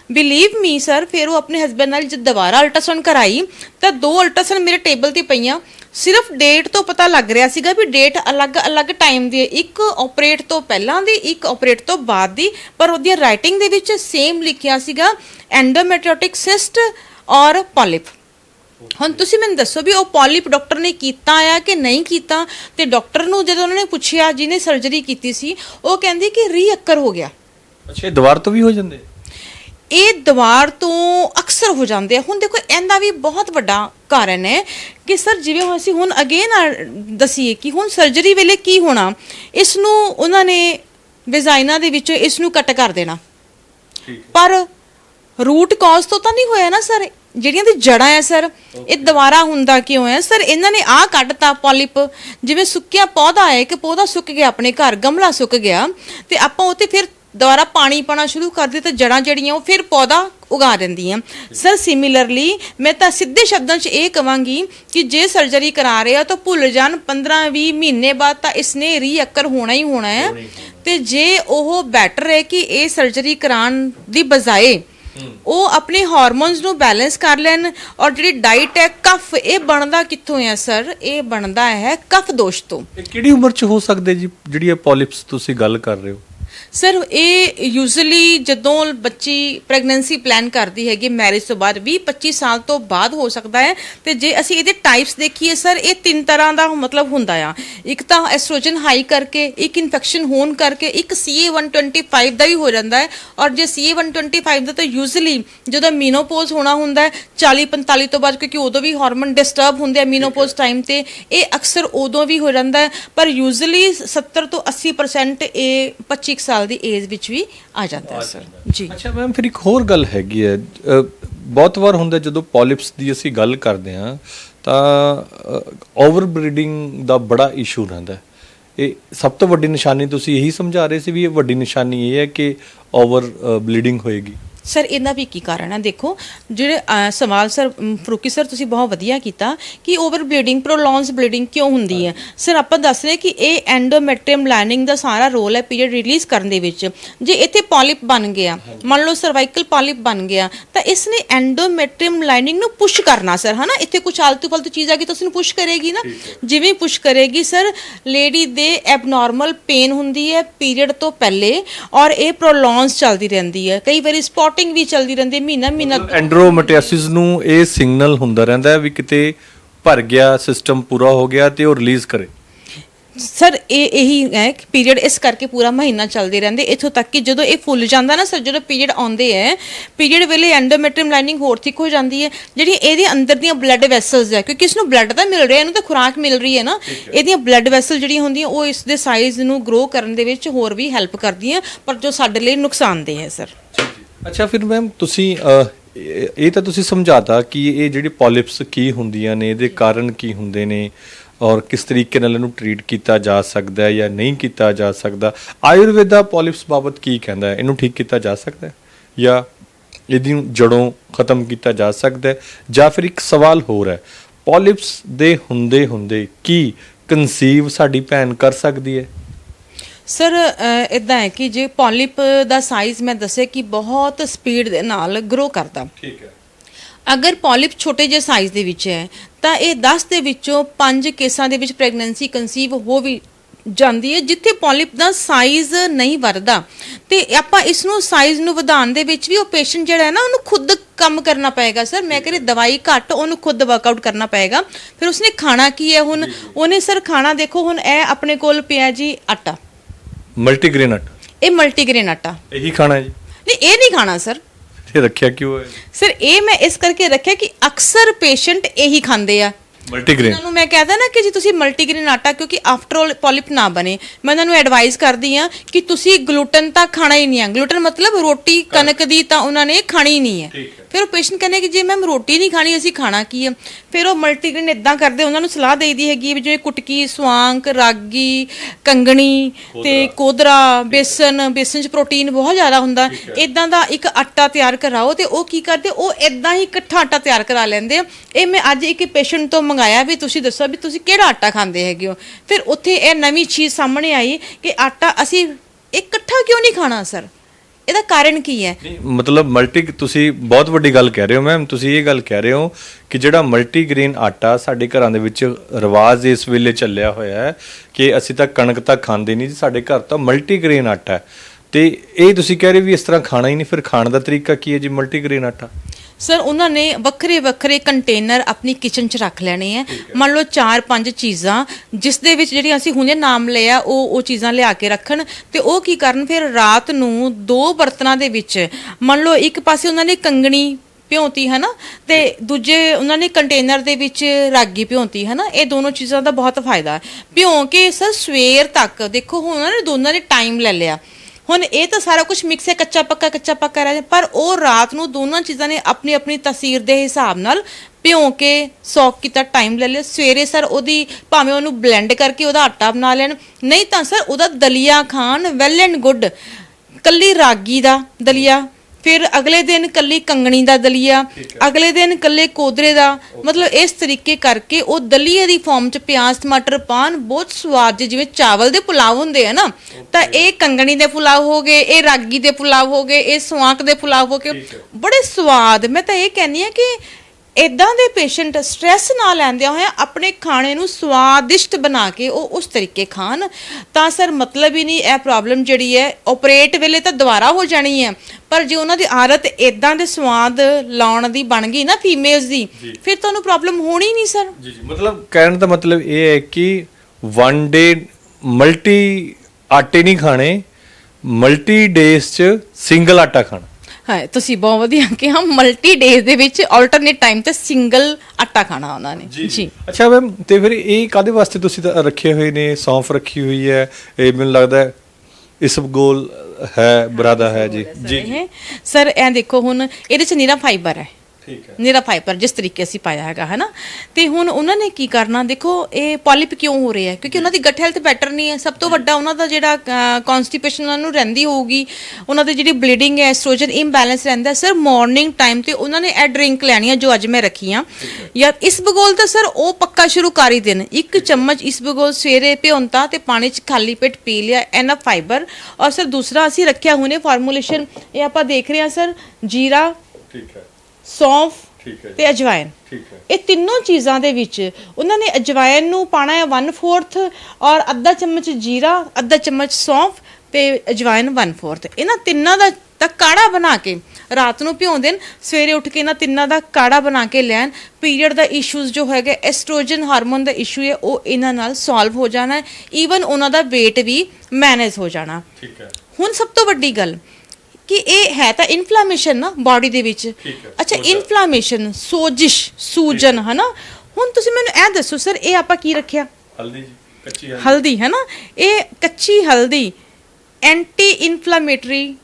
ਬਿਲੀਵ ਮੀ ਸਰ ਫਿਰ ਉਹ ਆਪਣੇ ਹਸਬੰਡ ਨਾਲ ਜਦ ਦੁਬਾਰਾ ਅਲਟਰਾਸਾਊਂਡ ਕਰਾਈ, ਤਾਂ ਦੋ ਅਲਟਰਾਸਾਊਂਡ ਮੇਰੇ ਟੇਬਲ ਤੇ ਪਈਆਂ। ਸਿਰਫ ਡੇਟ ਤੋਂ ਪਤਾ ਲੱਗ ਰਿਹਾ ਸੀਗਾ ਵੀ ਡੇਟ ਅਲੱਗ-ਅਲੱਗ ਟਾਈਮ ਦੀ ਹੈ। ਇੱਕ ਆਪਰੇਟ ਤੋਂ ਪਹਿਲਾਂ ਦੀ, ਇੱਕ ਆਪਰੇਟ ਤੋਂ ਬਾਅਦ ਦੀ, ਪਰ ਉਹਦੀ ਰਾਈਟਿੰਗ ਦੇ ਵਿੱਚ ਸੇਮ ਲਿਖਿਆ ਸੀਗਾ ਐਂਡੋਮੈਟ੍ਰਿਓਟਿਕ ਸਿਸਟ ਔਰ ਪੋਲਿਪ ਹੁਣ ਤੁਸੀਂ ਮੈਨੂੰ ਦੱਸੋ ਵੀ ਉਹ ਪੋਲਿਪ ਡਾਕਟਰ ਨੇ ਕੀਤਾ ਆ ਕਿ ਨਹੀਂ ਕੀਤਾ? ਤੇ ਡਾਕਟਰ ਨੂੰ ਜਦੋਂ ਉਹਨਾਂ ਨੇ ਪੁੱਛਿਆ, ਜਿਹਨੇ ਸਰਜਰੀ ਕੀਤੀ ਸੀ, ਉਹ ਕਹਿੰਦੀ ਕਿ ਰੀਅਕਰ ਹੋ ਗਿਆ। ਅੱਛਾ, ਇਹ ਤੋਂ ਵੀ ਹੋ ਜਾਂਦੇ? ਇਹ ਦੀਵਾਰ ਤੋਂ ਅਕਸਰ ਹੋ ਜਾਂਦੇ ਆ। ਹੁਣ ਦੇਖੋ ਇਹਦਾ ਵੀ ਬਹੁਤ ਵੱਡਾ ਕਾਰਨ ਹੈ ਕਿ ਸਰ ਜਿਵੇਂ ਹੁਣ ਅਸੀਂ ਹੁਣ ਅਗੇਨ ਦਸੀਏ ਕਿ ਹੁਣ ਸਰਜਰੀ ਵੇਲੇ ਕੀ ਹੋਣਾ ਇਸ ਨੂੰ ਉਹਨਾਂ ਨੇ ਵਿਜ਼ਾਈਨਾ ਦੇ ਵਿੱਚੋਂ ਇਸ ਨੂੰ ਕੱਟ ਕਰ ਦੇਣਾ। ਪਰ ਰੂਟ ਕਾਜ਼ ਤੋਂ ਤਾਂ ਨਹੀਂ ਹੋਇਆ ਨਾ ਸਰ। ਜਿਹੜੀਆਂ ਦੀ ਜੜਾਂ ਹੈ ਸਰ ਇਹ ਦੁਬਾਰਾ ਹੁੰਦਾ ਕਿਉਂ ਹੈ ਸਰ ਇਹਨਾਂ ਨੇ ਆਹ ਕੱਢਤਾ ਪੋਲਿਪ ਜਿਵੇਂ ਸੁੱਕਿਆ ਪੌਦਾ ਹੈ ਕਿ ਪੌਦਾ ਸੁੱਕ ਗਿਆ ਆਪਣੇ ਘਰ ਗਮਲਾ ਸੁੱਕ ਗਿਆ ਤੇ ਆਪਾਂ ਉੱਥੇ ਫਿਰ ਦੁਬਾਰਾ ਪਾਣੀ ਪਾਣਾ ਸ਼ੁਰੂ ਕਰ ਦਿੱਤਾ ਜੜਾਂ ਜਿਹੜੀਆਂ ਉਹ ਫਿਰ ਪੌਦਾ ਉਗਾ ਦਿੰਦੀਆਂ। ਸਰ ਸਿਮਿਲਰਲੀ ਮੈਂ ਤਾਂ ਸਿੱਧੇ ਸ਼ਬਦਾਂ 'ਚ ਇਹ ਕਵਾਂਗੀ ਕਿ ਜੇ ਸਰਜਰੀ ਕਰਾ ਰਹੇ ਆ ਤਾਂ ਭੁੱਲ ਜਾਣ 15-20 ਮਹੀਨੇ ਬਾਅਦ ਤਾਂ ਇਸਨੇ ਰੀਅਕਰ ਹੋਣਾ ਹੀ ਹੋਣਾ ਹੈ। ਤੇ ਜੇ ਉਹ ਬੈਟਰ ਹੈ ਕਿ ਇਹ ਸਰਜਰੀ ਕਰਾਉਣ ਦੀ ਬਜਾਏ ਉਹ ਆਪਣੇ ਹਾਰਮੋਨਸ ਨੂੰ ਬੈਲੈਂਸ ਕਰ ਲੈਣ ਔਰ ਜਿਹੜੀ ਡਾਈਟ ਹੈ ਕਫ ਇਹ ਬਣਦਾ ਕਿੱਥੋਂ ਹੈ ਸਰ ਇਹ ਬਣਦਾ ਹੈ ਕਫ ਦੋਸ਼ ਤੋਂ। ਇਹ ਕਿਹੜੀ ਉਮਰ 'ਚ ਹੋ ਸਕਦੇ ਜੀ ਜਿਹੜੀ ਇਹ ਪੋਲਿਪਸ ਤੁਸੀਂ ਗੱਲ ਕਰ ਰਹੇ ਹੋ? ਸਰ ਇਹ ਯੂਜ਼ੂਲੀ ਜਦੋਂ ਬੱਚੀ ਪ੍ਰੈਗਨੈਂਸੀ ਪਲਾਨ ਕਰਦੀ ਹੈਗੀ ਮੈਰਿਜ ਤੋਂ ਬਾਅਦ 20 25 ਸਾਲ ਤੋਂ ਬਾਅਦ ਹੋ ਸਕਦਾ ਹੈ। ਤੇ ਜੇ ਅਸੀਂ ਇਹਦੇ ਟਾਈਪਸ ਦੇਖੀਏ ਸਰ ਇਹ ਤਿੰਨ ਤਰ੍ਹਾਂ ਦਾ ਮਤਲਬ ਹੁੰਦਾ ਆ। ਇੱਕ ਤਾਂ ਐਸਟ੍ਰੋਜਨ ਹਾਈ ਕਰਕੇ ਇੱਕ ਇਨਫੈਕਸ਼ਨ ਹੋਣ ਕਰਕੇ ਇੱਕ CA125 ਦਾ ਵੀ ਹੋ ਜਾਂਦਾ ਹੈ। ਔਰ ਜੇ CA125 ਦਾ ਤਾਂ ਯੂਜ਼ੂਲੀ ਜਦੋਂ ਮੀਨੋਪੋਜ਼ ਹੋਣਾ ਹੁੰਦਾ ਹੈ 40 45 ਤੋਂ ਬਾਅਦ ਕਿਉਂਕਿ ਉਦੋਂ ਵੀ ਹਾਰਮੋਨ ਡਿਸਟਰਬ ਹੁੰਦੇ ਆ ਮੀਨੋਪੋਜ਼ ਟਾਈਮ ਤੇ ਇਹ ਅਕਸਰ ਉਦੋਂ ਵੀ ਹੋ ਜਾਂਦਾ ਹੈ। ਪਰ ਯੂਜ਼ੂਲੀ 70 ਤੋਂ 80% ਇਹ 25 ਕੁ ਸਾਲ ਦੀ ਏਜ ਵਿੱਚ ਵੀ ਆ ਜਾਂਦਾ ਹੈ ਸਰ ਜੀ। ਅੱਛਾ ਮੈਮ ਫਿਰ ਇੱਕ ਹੋਰ ਗੱਲ ਹੈਗੀ ਹੈ। ਅ, ਬਹੁਤ ਵਾਰ ਹੁੰਦਾ ਜਦੋਂ ਪੋਲਿਪਸ ਦੀ ਅਸੀਂ ਗੱਲ ਕਰਦੇ ਹਾਂ ਤਾਂ ਓਵਰ ਬਰੀਡਿੰਗ ਦਾ ਬੜਾ ਇਸ਼ੂ ਰਹਿੰਦਾ ਹੈ। ਇਹ ਸਭ ਤੋਂ ਵੱਡੀ ਨਿਸ਼ਾਨੀ ਤੁਸੀਂ ਇਹੀ ਸਮਝਾ ਰਹੇ ਸੀ ਵੀ ਇਹ ਵੱਡੀ ਨਿਸ਼ਾਨੀ ਇਹ ਹੈ ਕਿ ਓਵਰ ਬਲੀਡਿੰਗ ਹੋਏਗੀ। ਸਰ ਇਹਦਾ ਵੀ ਕੀ ਕਾਰਨ ਹੈ ਦੇਖੋ ਜਿਹੜੇ ਸਵਾਲ ਸਰ ਫਰੂਕੀ ਸਰ ਤੁਸੀਂ ਬਹੁਤ ਵਧੀਆ ਕੀਤਾ ਕਿ ਓਵਰ ਬਲੀਡਿੰਗ ਪ੍ਰੋਲੌਂਗਸ ਬਲੀਡਿੰਗ ਕਿਉਂ ਹੁੰਦੀ ਹੈ? ਸਰ ਆਪਾਂ ਦੱਸ ਰਹੇ ਕਿ ਇਹ ਐਂਡੋਮੈਟ੍ਰੀਅਮ ਲਾਈਨਿੰਗ ਦਾ ਸਾਰਾ ਰੋਲ ਹੈ ਪੀਰੀਅਡ ਰਿਲੀਜ਼ ਕਰਨ ਦੇ ਵਿੱਚ। ਜੇ ਇੱਥੇ ਪੋਲਿਪ ਬਣ ਗਿਆ ਮੰਨ ਲਓ ਸਰਵਾਈਕਲ ਪੋਲਿਪ ਬਣ ਗਿਆ ਤਾਂ ਇਸ ਨੇ ਐਂਡੋਮੈਟ੍ਰੀਅਮ ਲਾਈਨਿੰਗ ਨੂੰ ਪੁਸ਼ ਕਰਨਾ ਸਰ ਹਨਾ? ਇੱਥੇ ਕੁਝ ਆਲਤੂ ਫਲਤੂ ਚੀਜ਼ ਆ ਗਈ ਤਾਂ ਉਸ ਨੂੰ ਪੁਸ਼ ਕਰੇਗੀ ਨਾ? ਜਿਵੇਂ ਪੁਸ਼ ਕਰੇਗੀ ਸਰ ਲੇਡੀ ਦੇ ਐਬਨੋਰਮਲ ਪੇਨ ਹੁੰਦੀ ਹੈ ਪੀਰੀਅਡ ਤੋਂ ਪਹਿਲੇ ਔਰ ਇਹ ਪ੍ਰੋਲੌਂਗਸ ਚੱਲਦੀ ਰਹਿੰਦੀ ਹੈ। ਕਈ ਵਾਰੀ ਸਪੌਟਿੰਗ ਵੀ ਚੱਲਦੀ ਰਹਿੰਦੀ ਹੈ ਮਹੀਨਾ ਮਹੀਨਾ ਐਂਡਰੋਮੈਟਾਸਿਸ ਨੂੰ ਇਹ ਸਿਗਨਲ ਹੁੰਦਾ ਰਹਿੰਦਾ ਹੈ ਵੀ ਕਿਤੇ ਭਰ ਗਿਆ ਸਿਸਟਮ ਪੂਰਾ ਹੋ ਗਿਆ ਤੇ ਉਹ ਰਿਲੀਜ਼ ਕਰੇ। ਸਰ ਇਹ ਇਹੀ ਹੈ ਕਿ ਪੀਰੀਅਡ ਇਸ ਕਰਕੇ ਪੂਰਾ ਮਹੀਨਾ ਚੱਲਦੇ ਰਹਿੰਦੇ ਇੱਥੋਂ ਤੱਕ ਕਿ ਜਦੋਂ ਇਹ ਫੁੱਲ ਜਾਂਦਾ ਨਾ ਸਰ ਜਦੋਂ ਪੀਰੀਅਡ ਆਉਂਦੇ ਹੈ ਪੀਰੀਅਡ ਵੇਲੇ ਐਂਡੋਮੈਟ੍ਰੀਅਮ ਲਾਈਨਿੰਗ ਹੋਰ ਥਿਕ ਹੋ ਜਾਂਦੀ ਹੈ ਜਿਹੜੀ ਇਹਦੇ ਅੰਦਰ ਦੀਆਂ ਬਲੱਡ ਵੈਸਲਸ ਹੈ ਕਿਉਂਕਿ ਇਸ ਨੂੰ ਬਲੱਡ ਤਾਂ ਮਿਲ ਰਿਹਾ ਇਹਨੂੰ ਤਾਂ ਖੁਰਾਕ ਮਿਲ ਰਹੀ ਹੈ ਨਾ ਇਹਦੀਆਂ ਬਲੱਡ ਵੈਸਲ ਜਿਹੜੀਆਂ ਹੁੰਦੀਆਂ ਉਹ ਇਸ ਦੇ ਸਾਈਜ਼ ਨੂੰ ਗਰੋ ਕਰਨ ਦੇ ਵਿੱਚ ਹੋਰ ਵੀ ਹੈਲਪ ਕਰਦੀਆਂ ਪਰ ਜੋ ਸਾਡੇ ਲਈ ਨੁਕਸਾਨਦੇਹ ਹੈ ਸਰ। ਅੱਛਾ ਫਿਰ ਮੈਮ ਤੁਸੀਂ ਅ, ਇਹ ਇਹ ਤਾਂ ਤੁਸੀਂ ਸਮਝਾਤਾ ਕਿ ਇਹ ਜਿਹੜੀ ਪੋਲਿਪਸ ਕੀ ਹੁੰਦੀਆਂ ਨੇ ਇਹਦੇ ਕਾਰਨ ਕੀ ਹੁੰਦੇ ਨੇ ਔਰ ਕਿਸ ਤਰੀਕੇ ਨਾਲ ਇਹਨੂੰ ਟਰੀਟ ਕੀਤਾ ਜਾ ਸਕਦਾ ਹੈ ਜਾਂ ਨਹੀਂ ਕੀਤਾ ਜਾ ਸਕਦਾ। ਆਯੁਰਵੇਦਾ ਪੋਲਿਪਸ ਬਾਬਤ ਕੀ ਕਹਿੰਦਾ ਹੈ? ਇਹਨੂੰ ਠੀਕ ਕੀਤਾ ਜਾ ਸਕਦਾ ਹੈ? ਜਾਂ ਇਹਦੀ ਜੜੋਂ ਖਤਮ ਕੀਤਾ ਜਾ ਸਕਦਾ ਹੈ? ਜਾਂ ਫਿਰ ਇੱਕ ਸਵਾਲ ਹੋਰ ਹੈ ਪੋਲਿਪਸ ਦੇ ਹੁੰਦੇ ਹੁੰਦੇ ਕੀ ਕਨਸੀਵ ਸਾਡੀ ਭੈਣ ਕਰ ਸਕਦੀ ਹੈ? ਸਰ ਇਦਾਂ ਹੈ ਕਿ ਜੇ ਪੋਲਿਪ ਦਾ ਸਾਈਜ਼ ਮੈਂ ਦੱਸਿਆ ਕਿ ਬਹੁਤ ਸਪੀਡ ਦੇ ਨਾਲ ਗਰੋ ਕਰਦਾ। ਠੀਕ ਹੈ। ਅਗਰ ਪੋਲਿਪ ਛੋਟੇ ਜਿਹੇ ਸਾਈਜ਼ ਦੇ ਵਿੱਚ ਹੈ ਤਾਂ ਇਹ 10 ਦੇ ਵਿੱਚੋਂ 5 ਕੇਸਾਂ ਦੇ ਵਿੱਚ ਪ੍ਰੈਗਨੈਂਸੀ ਕਨਸੀਵ ਹੋ ਵੀ ਜਾਂਦੀ ਹੈ ਜਿੱਥੇ ਪੋਲਿਪ ਦਾ ਸਾਈਜ਼ ਨਹੀਂ ਵੱਧਦਾ। ਤੇ ਆਪਾਂ ਇਸ ਨੂੰ ਸਾਈਜ਼ ਨੂੰ ਵਧਾਉਣ ਦੇ ਵਿੱਚ ਵੀ ਉਹ ਪੇਸ਼ੈਂਟ ਜਿਹੜਾ ਹੈ ਨਾ ਉਹਨੂੰ ਖੁਦ ਕੰਮ ਕਰਨਾ ਪਏਗਾ ਸਰ ਮੈਂ ਕਹਿੰਦੀ ਦਵਾਈ ਘੱਟ ਉਹਨੂੰ ਖੁਦ ਵਰਕਆਊਟ ਕਰਨਾ ਪਏਗਾ। ਫਿਰ ਉਸਨੇ ਖਾਣਾ ਕੀ ਹੈ ਹੁਣ? ਉਹਨੇ ਸਰ ਖਾਣਾ ਦੇਖੋ ਹੁਣ ਇਹ ਆਪਣੇ ਕੋਲ ਪਿਆ ਜੀ ਆਟਾ। ਮਲਟੀਗ੍ਰੇਨ ਆਟਾ। ਇਹ ਮਲਟੀਗ੍ਰੇਨ ਆਟਾ। ਇਹੀ ਖਾਣਾ ਹੈ ਜੀ। ਨਹੀਂ ਇਹ ਨਹੀਂ ਖਾਣਾ ਸਰ। ਇਹ ਰੱਖਿਆ ਕਿਉਂ ਹੈ ਸਰ ਇਹ ਮੈਂ ਇਸ ਕਰਕੇ ਰੱਖਿਆ ਕਿ ਅਕਸਰ ਪੇਸ਼ੈਂਟ ਇਹੀ ਖਾਂਦੇ ਆ। ਮਲਟੀਗ੍ਰੇਨ ਉਹਨਾਂ ਨੂੰ ਮੈਂ ਕਹਿੰਦਾ ਨਾ ਕਿ ਜੀ ਤੁਸੀਂ ਮਲਟੀਗ੍ਰੇਨ ਆਟਾ ਕਿਉਂਕਿ ਆਫਟਰ ਆਲ ਪੋਲਿਪ ਨਾ ਬਣੇ। ਮੈਂ ਉਹਨਾਂ ਨੂੰ ਐਡਵਾਈਸ ਕਰਦੀ ਆ ਕਿ ਤੁਸੀਂ ਗਲੂਟਨ ਤਾਂ ਖਾਣਾ ਹੀ ਨਹੀਂ ਹੈ। ਗਲੂਟਨ ਮਤਲਬ ਰੋਟੀ ਕਣਕ ਦੀ ਤਾਂ ਉਹਨਾਂ ਨੇ ਖਾਣੀ ਨਹੀਂ ਹੈ। ਫਿਰ ਉਹ ਪੇਸ਼ੈਂਟ ਕਹਿੰਦੇ ਕਿ ਜੇ ਮੈਮ ਰੋਟੀ ਨਹੀਂ ਖਾਣੀ ਅਸੀਂ ਖਾਣਾ ਕੀ ਹੈ? ਫਿਰ ਉਹ ਮਲਟੀਗ੍ਰੇਨ ਇਦਾਂ ਕਰਦੇ ਉਹਨਾਂ ਨੂੰ ਸਲਾਹ ਦੇਈਦੀ ਹੈਗੀ ਵੀ ਜਿਵੇਂ ਕੁਟਕੀ ਸਵਾਂਕ ਰਾਗੀ ਕੰਗਣੀ ਤੇ ਕੋਦਰਾ। ਬੇਸਨ ਬੇਸਨ 'ਚ ਪ੍ਰੋਟੀਨ ਬਹੁਤ ਜ਼ਿਆਦਾ ਹੁੰਦਾ। ਇਦਾਂ ਦਾ ਇੱਕ ਆਟਾ ਤਿਆਰ ਕਰਾਓ ਤੇ ਉਹ ਕੀ ਕਰਦੇ ਉਹ ਇਦਾਂ ਹੀ ਇਕੱਠਾ ਆਟਾ ਤਿਆਰ ਕਰਾ ਲੈਂਦੇ ਆ। ਇਹ ਮੈਂ ਅੱਜ ਇੱਕ ਪੇਸ਼ੈਂਟ ਤੋਂ ਮੰਗਾਇਆ ਵੀ ਤੁਸੀਂ ਦੱਸੋ ਵੀ ਤੁਸੀਂ ਕਿਹੜਾ ਆਟਾ ਖਾਂਦੇ ਹੈਗੇ ਹੋ? ਫਿਰ ਉੱਥੇ ਇਹ ਨਵੀਂ ਚੀਜ਼ ਸਾਹਮਣੇ ਆਈ ਕਿ ਆਟਾ ਅਸੀਂ ਇਕੱਠਾ ਕਿਉਂ ਨਹੀਂ ਖਾਣਾ ਸਰ? ਇਹਦਾ ਕਾਰਨ ਕੀ ਹੈ? ਮਤਲਬ ਮਲਟੀ ਤੁਸੀਂ ਬਹੁਤ ਵੱਡੀ ਗੱਲ ਕਹਿ ਰਹੇ ਹੋ ਮੈਮ ਤੁਸੀਂ ਇਹ ਗੱਲ ਕਹਿ ਰਹੇ ਹੋ ਕਿ ਜਿਹੜਾ ਮਲਟੀਗ੍ਰੇਨ ਆਟਾ ਸਾਡੇ ਘਰਾਂ ਦੇ ਵਿੱਚ ਰਿਵਾਜ ਇਸ ਵੇਲੇ ਚੱਲਿਆ ਹੋਇਆ ਹੈ ਕਿ ਅਸੀਂ ਤਾਂ ਕਣਕ ਤਾਂ ਖਾਂਦੇ ਨਹੀਂ, ਸਾਡੇ ਘਰ ਤਾਂ ਮਲਟੀਗ੍ਰੇਨ ਆਟਾ ਹੈ। ਤੇ ਇਹ ਤੁਸੀਂ ਕਹਿ ਰਹੇ ਵੀ ਇਸ ਤਰ੍ਹਾਂ ਖਾਣਾ ਹੀ ਨਹੀਂ, ਫਿਰ ਖਾਣ ਦਾ ਤਰੀਕਾ ਕੀ ਹੈ ਜੀ ਮਲਟੀਗ੍ਰੇਨ ਆਟਾ? ਸਰ ਉਹਨਾਂ ਨੇ ਵੱਖਰੇ ਵੱਖਰੇ ਕੰਟੇਨਰ ਆਪਣੀ ਕਿਚਨ 'ਚ ਰੱਖ ਲੈਣੇ ਆ। ਮੰਨ ਲਓ 4-5 ਚੀਜ਼ਾਂ ਜਿਸ ਦੇ ਵਿੱਚ ਜਿਹੜੀਆਂ ਅਸੀਂ ਹੁਣੇ ਨਾਮ ਲਿਆ ਉਹ ਉਹ ਚੀਜ਼ਾਂ ਲਿਆ ਕੇ ਰੱਖਣ। ਤੇ ਉਹ ਕੀ ਕਰਨ? ਫਿਰ ਰਾਤ ਨੂੰ ਦੋ ਬਰਤਨਾਂ ਦੇ ਵਿੱਚ ਮੰਨ ਲਓ ਇੱਕ ਪਾਸੇ ਉਹਨਾਂ ਨੇ ਕੰਗਣੀ ਭਿਉਂਤੀ ਹੈ ਨਾ ਤੇ ਦੂਜੇ ਉਹਨਾਂ ਨੇ ਕੰਟੇਨਰ ਦੇ ਵਿੱਚ ਰਾਗੀ ਭਿਉਂਤੀ ਹੈ ਨਾ ਇਹ ਦੋਨੋਂ ਚੀਜ਼ਾਂ ਦਾ ਬਹੁਤ ਫਾਇਦਾ। ਹੈ ਭਿਉਂ ਕੇ ਸਰ ਸਵੇਰ ਤੱਕ ਦੇਖੋ ਹੁਣ ਉਹਨਾਂ ਨੇ ਦੋਨਾਂ ਨੇ ਟਾਈਮ ਲੈ ਲਿਆ। ਹੁਣ ਇਹ ਤਾਂ ਸਾਰਾ ਕੁਝ ਮਿਕਸ ਹੈ, ਕੱਚਾ ਪੱਕਾ ਕੱਚਾ ਪੱਕਾ ਰਹਿ ਜਾਂਦਾ ਪਰ ਉਹ ਰਾਤ ਨੂੰ ਦੋਨਾਂ ਚੀਜ਼ਾਂ ਨੇ ਆਪਣੀ ਆਪਣੀ ਤਸੀਰ ਦੇ ਹਿਸਾਬ ਨਾਲ ਭਿਉਂ ਕੇ ਸੌਕ ਕੀਤਾ ਟਾਈਮ ਲੈ ਲਿਆ। ਸਵੇਰੇ ਸਰ ਉਹਦੀ ਭਾਵੇਂ ਉਹਨੂੰ ਬਲੈਂਡ ਕਰਕੇ ਉਹਦਾ ਆਟਾ ਬਣਾ ਲੈਣ। ਨਹੀਂ ਤਾਂ ਸਰ ਉਹਦਾ ਦਲੀਆ ਖਾਣ ਵੈਲ ਐਂਡ ਗੁੱਡ ਕੱਲੀ ਰਾਗੀ ਦਾ ਦਲੀਆ ਫਿਰ ਅਗਲੇ ਦਿਨ ਕੱਲੀ ਕੰਗਣੀ ਦਾ ਦਲੀਆ ਅਗਲੇ ਦਿਨ ਕੱਲੇ ਕੋਦਰੇ ਦਾ ਮਤਲਬ ਇਸ ਤਰੀਕੇ ਕਰਕੇ ਉਹ ਦਲੀਏ ਦੀ ਫਾਰਮ ਚ ਪਿਆਜ਼ ਟਮਾਟਰ ਪਾਣ ਬਹੁਤ ਸਵਾਦ ਜਿਹੇ, ਜਿਵੇਂ ਚਾਵਲ ਦੇ ਪੁਲਾਵ ਹੁੰਦੇ ਆ ਨਾ ਤਾਂ ਇਹ ਕੰਗਣੀ ਦੇ ਪੁਲਾਵ ਹੋ ਗਏ ਇਹ ਰਾਗੀ ਦੇ ਪੁਲਾਵ ਹੋ ਗਏ ਇਹ ਸਵਾਂਕ ਦੇ ਪੁਲਾਵ ਹੋ ਗਏ ਬੜੇ ਸਵਾਦ। ਮੈਂ ਤਾਂ ਇਹ ਕਹਿੰਨੀ ਆ ਕਿ ਇਦਾਂ ਦੇ ਪੇਸ਼ੈਂਟ ਸਟ੍ਰੈਸ ਨਾ ਲੈਂਦਿਆਂ ਹੋਇਆ ਆਪਣੇ ਖਾਣੇ ਨੂੰ ਸਵਾਦਿਸ਼ਟ ਬਣਾ ਕੇ ਉਹ ਉਸ ਤਰੀਕੇ ਖਾਣ। ਤਾਂ ਸਰ ਮਤਲਬ ਹੀ ਨਹੀਂ ਇਹ ਪ੍ਰੋਬਲਮ ਜਿਹੜੀ ਹੈ ਆਪਰੇਟ ਵੇਲੇ ਤਾਂ ਦੁਬਾਰਾ ਹੋ ਜਾਣੀ ਹੈ। ਪਰ ਜੇ ਉਹਨਾਂ ਦੀ ਆਦਤ ਇਦਾਂ ਦੇ ਸਵਾਦ ਲਾਉਣ ਦੀ ਬਣ ਗਈ ਨਾ ਫੀਮੇਲਸ ਦੀ ਫਿਰ ਤੁਹਾਨੂੰ ਪ੍ਰੋਬਲਮ ਹੋਣੀ ਨਹੀਂ ਸਰ। ਜੀ ਜੀ ਮਤਲਬ ਕਹਿਣ ਦਾ ਮਤਲਬ ਇਹ ਹੈ ਕਿ ਵਨ ਡੇ ਮਲਟੀ ਆਟੇ ਨਹੀਂ ਖਾਣੇ ਮਲਟੀ ਡੇਸ ਚ ਸਿੰਗਲ ਆਟਾ ਖਾਣਾ। ਹਾਂ ਤੁਸੀਂ ਬਹੁਤ ਵਧੀਆ ਕਿ ਹਾਂ ਮਲਟੀ ਡੇਜ਼ ਦੇ ਵਿੱਚ ਆਲਟਰਨੇਟ ਟਾਈਮ ਤੇ ਸਿੰਗਲ ਆਟਾ ਖਾਣਾ ਉਹਨਾਂ ਨੇ। ਜੀ ਅੱਛਾ ਮੈਮ ਤੇ ਫਿਰ ਇਹ ਕਾਦੇ ਵਾਸਤੇ ਤੁਸੀਂ ਤਾਂ ਰੱਖੇ ਹੋਏ ਨੇ? ਸੌਂਫ ਰੱਖੀ ਹੋਈ ਹੈ। ਇਹ ਮੈਨੂੰ ਲੱਗਦਾ ਹੈ ਇਸਬਗੋਲ ਹੈ ਬਰਾਦਾ ਹੈ ਜੀ। ਜੀ। ਸਰ ਇਹ ਦੇਖੋ ਹੁਣ ਇਹਦੇ ਚ ਨੀਰਾ ਫਾਈਬਰ ਹੈ। ਠੀਕ ਹੈ। ਨਿਰਾ ਫਾਈਬਰ ਜਿਸ ਤਰੀਕੇ ਅਸੀਂ ਪਾਇਆ ਹੈਗਾ ਹੈ ਨਾ ਤੇ ਹੁਣ ਉਹਨਾਂ ਨੇ ਕੀ ਕਰਨਾ? ਦੇਖੋ ਇਹ ਪੋਲਿਪ ਕਿਉਂ ਹੋ ਰਿਹਾ ਹੈ ਕਿਉਂਕਿ ਉਹਨਾਂ ਦੀ ਗਟ ਹੈਲਥ ਬੈਟਰ ਨਹੀਂ ਹੈ। ਸਭ ਤੋਂ ਵੱਡਾ ਉਹਨਾਂ ਦਾ ਜਿਹੜਾ ਕਨਸਟੀਪੇਸ਼ਨ ਉਹਨਾਂ ਨੂੰ ਰਹਿੰਦੀ ਹੋਊਗੀ। ਉਹਨਾਂ ਦੀ ਜਿਹੜੀ ਬਲੀਡਿੰਗ ਹੈ ਐਸਟ੍ਰੋਜਨ ਇੰਬੈਲੈਂਸ ਰਹਿੰਦਾ ਸਰ ਮਾਰਨਿੰਗ ਟਾਈਮ ਤੇ ਉਹਨਾਂ ਨੇ ਇਹ ਡਰਿੰਕ ਲੈਣੀ ਹੈ ਜੋ ਅੱਜ ਮੈਂ ਰੱਖੀ ਆ ਜਾਂ ਇਸ ਬਗੋਲ ਤਾਂ ਸਰ ਉਹ ਪੱਕਾ ਸ਼ੁਰੂ ਕਰ ਹੀ ਦੇਣ। ਇੱਕ ਚਮਚ ਇਸ ਬਗੋਲ ਸਵੇਰੇ ਭਿਉਂਤਾ ਤੇ ਪਾਣੀ ਚ ਖਾਲੀ ਪੇਟ ਪੀ ਲਿਆ ਐਨਫ ਫਾਈਬਰ ਔਰ ਸਰ ਦੂਸਰਾ ਅਸੀਂ ਰੱਖਿਆ ਹੁਣੇ ਫਾਰਮੂਲੇਸ਼ਨ ਇਹ ਆਪਾਂ ਦੇਖ ਰਹੇ ਹਾਂ ਸਰ ਜੀਰਾ ਠੀਕ ਹੈ। ਸੌਂਫ ਠੀਕ ਹੈ ਤੇ ਅਜਵਾਇਨ ਠੀਕ ਹੈ। ਇਹ ਤਿੰਨੋਂ ਚੀਜ਼ਾਂ ਦੇ ਵਿੱਚ ਉਹਨਾਂ ਨੇ ਅਜਵਾਇਨ ਨੂੰ ਪਾਣਾ ਹੈ 1/4 ਔਰ ਅੱਧਾ ਚਮਚ ਜੀਰਾ ਅੱਧਾ ਚਮਚ ਸੌਂਫ ਤੇ ਅਜਵਾਇਨ 1/4 ਇਹਨਾਂ ਤਿੰਨਾਂ ਦਾ ਤਾਂ ਕਾੜਾ ਬਣਾ ਕੇ ਰਾਤ ਨੂੰ ਭਿਉਂ ਦੇਣ ਸਵੇਰੇ ਉੱਠ ਕੇ ਇਹਨਾਂ ਤਿੰਨਾਂ ਦਾ ਕਾੜਾ ਬਣਾ ਕੇ ਲੈਣ। ਪੀਰੀਅਡ ਦਾ ਇਸ਼ੂਜ਼ ਜੋ ਹੈਗਾ ਐਸਟ੍ਰੋਜਨ ਹਾਰਮੋਨ ਦਾ ਇਸ਼ੂ ਹੈ ਉਹ ਇਹਨਾਂ ਨਾਲ ਸੋਲਵ ਹੋ ਜਾਣਾ ਹੈ। ਈਵਨ ਉਹਨਾਂ ਦਾ weight ਵੀ ਮੈਨੇਜ ਹੋ ਜਾਣਾ। ਠੀਕ ਹੈ। ਹੁਣ ਸਭ ਤੋਂ ਵੱਡੀ ਗੱਲ ਕਿ ਇਹ ਹੈ ਤਾਂ ਇਨਫਲੇਮੇਸ਼ਨ ਨਾ ਬਾਡੀ ਦੇ ਵਿੱਚ। ਹੈ, ਅੱਛਾ। ਇਨਫਲੇਮੇਸ਼ਨ ਸੋਜਿਸ਼ ਸੂਜਨ ਹਨਾ? ਹੁਣ ਤੁਸੀਂ ਮੈਨੂੰ ਇਹ ਦੱਸੋ ਸਰ ਇਹ ਆਪਾਂ ਕੀ ਰੱਖਿਆ? ਹਲਦੀ ਜੀ ਕੱਚੀ ਹਲਦੀ। ਹੈ ਨਾ ਇਹ ਕੱਚੀ ਹਲਦੀ ਐਂਟੀ ਇਨਫਲੇਮੇਟਰੀ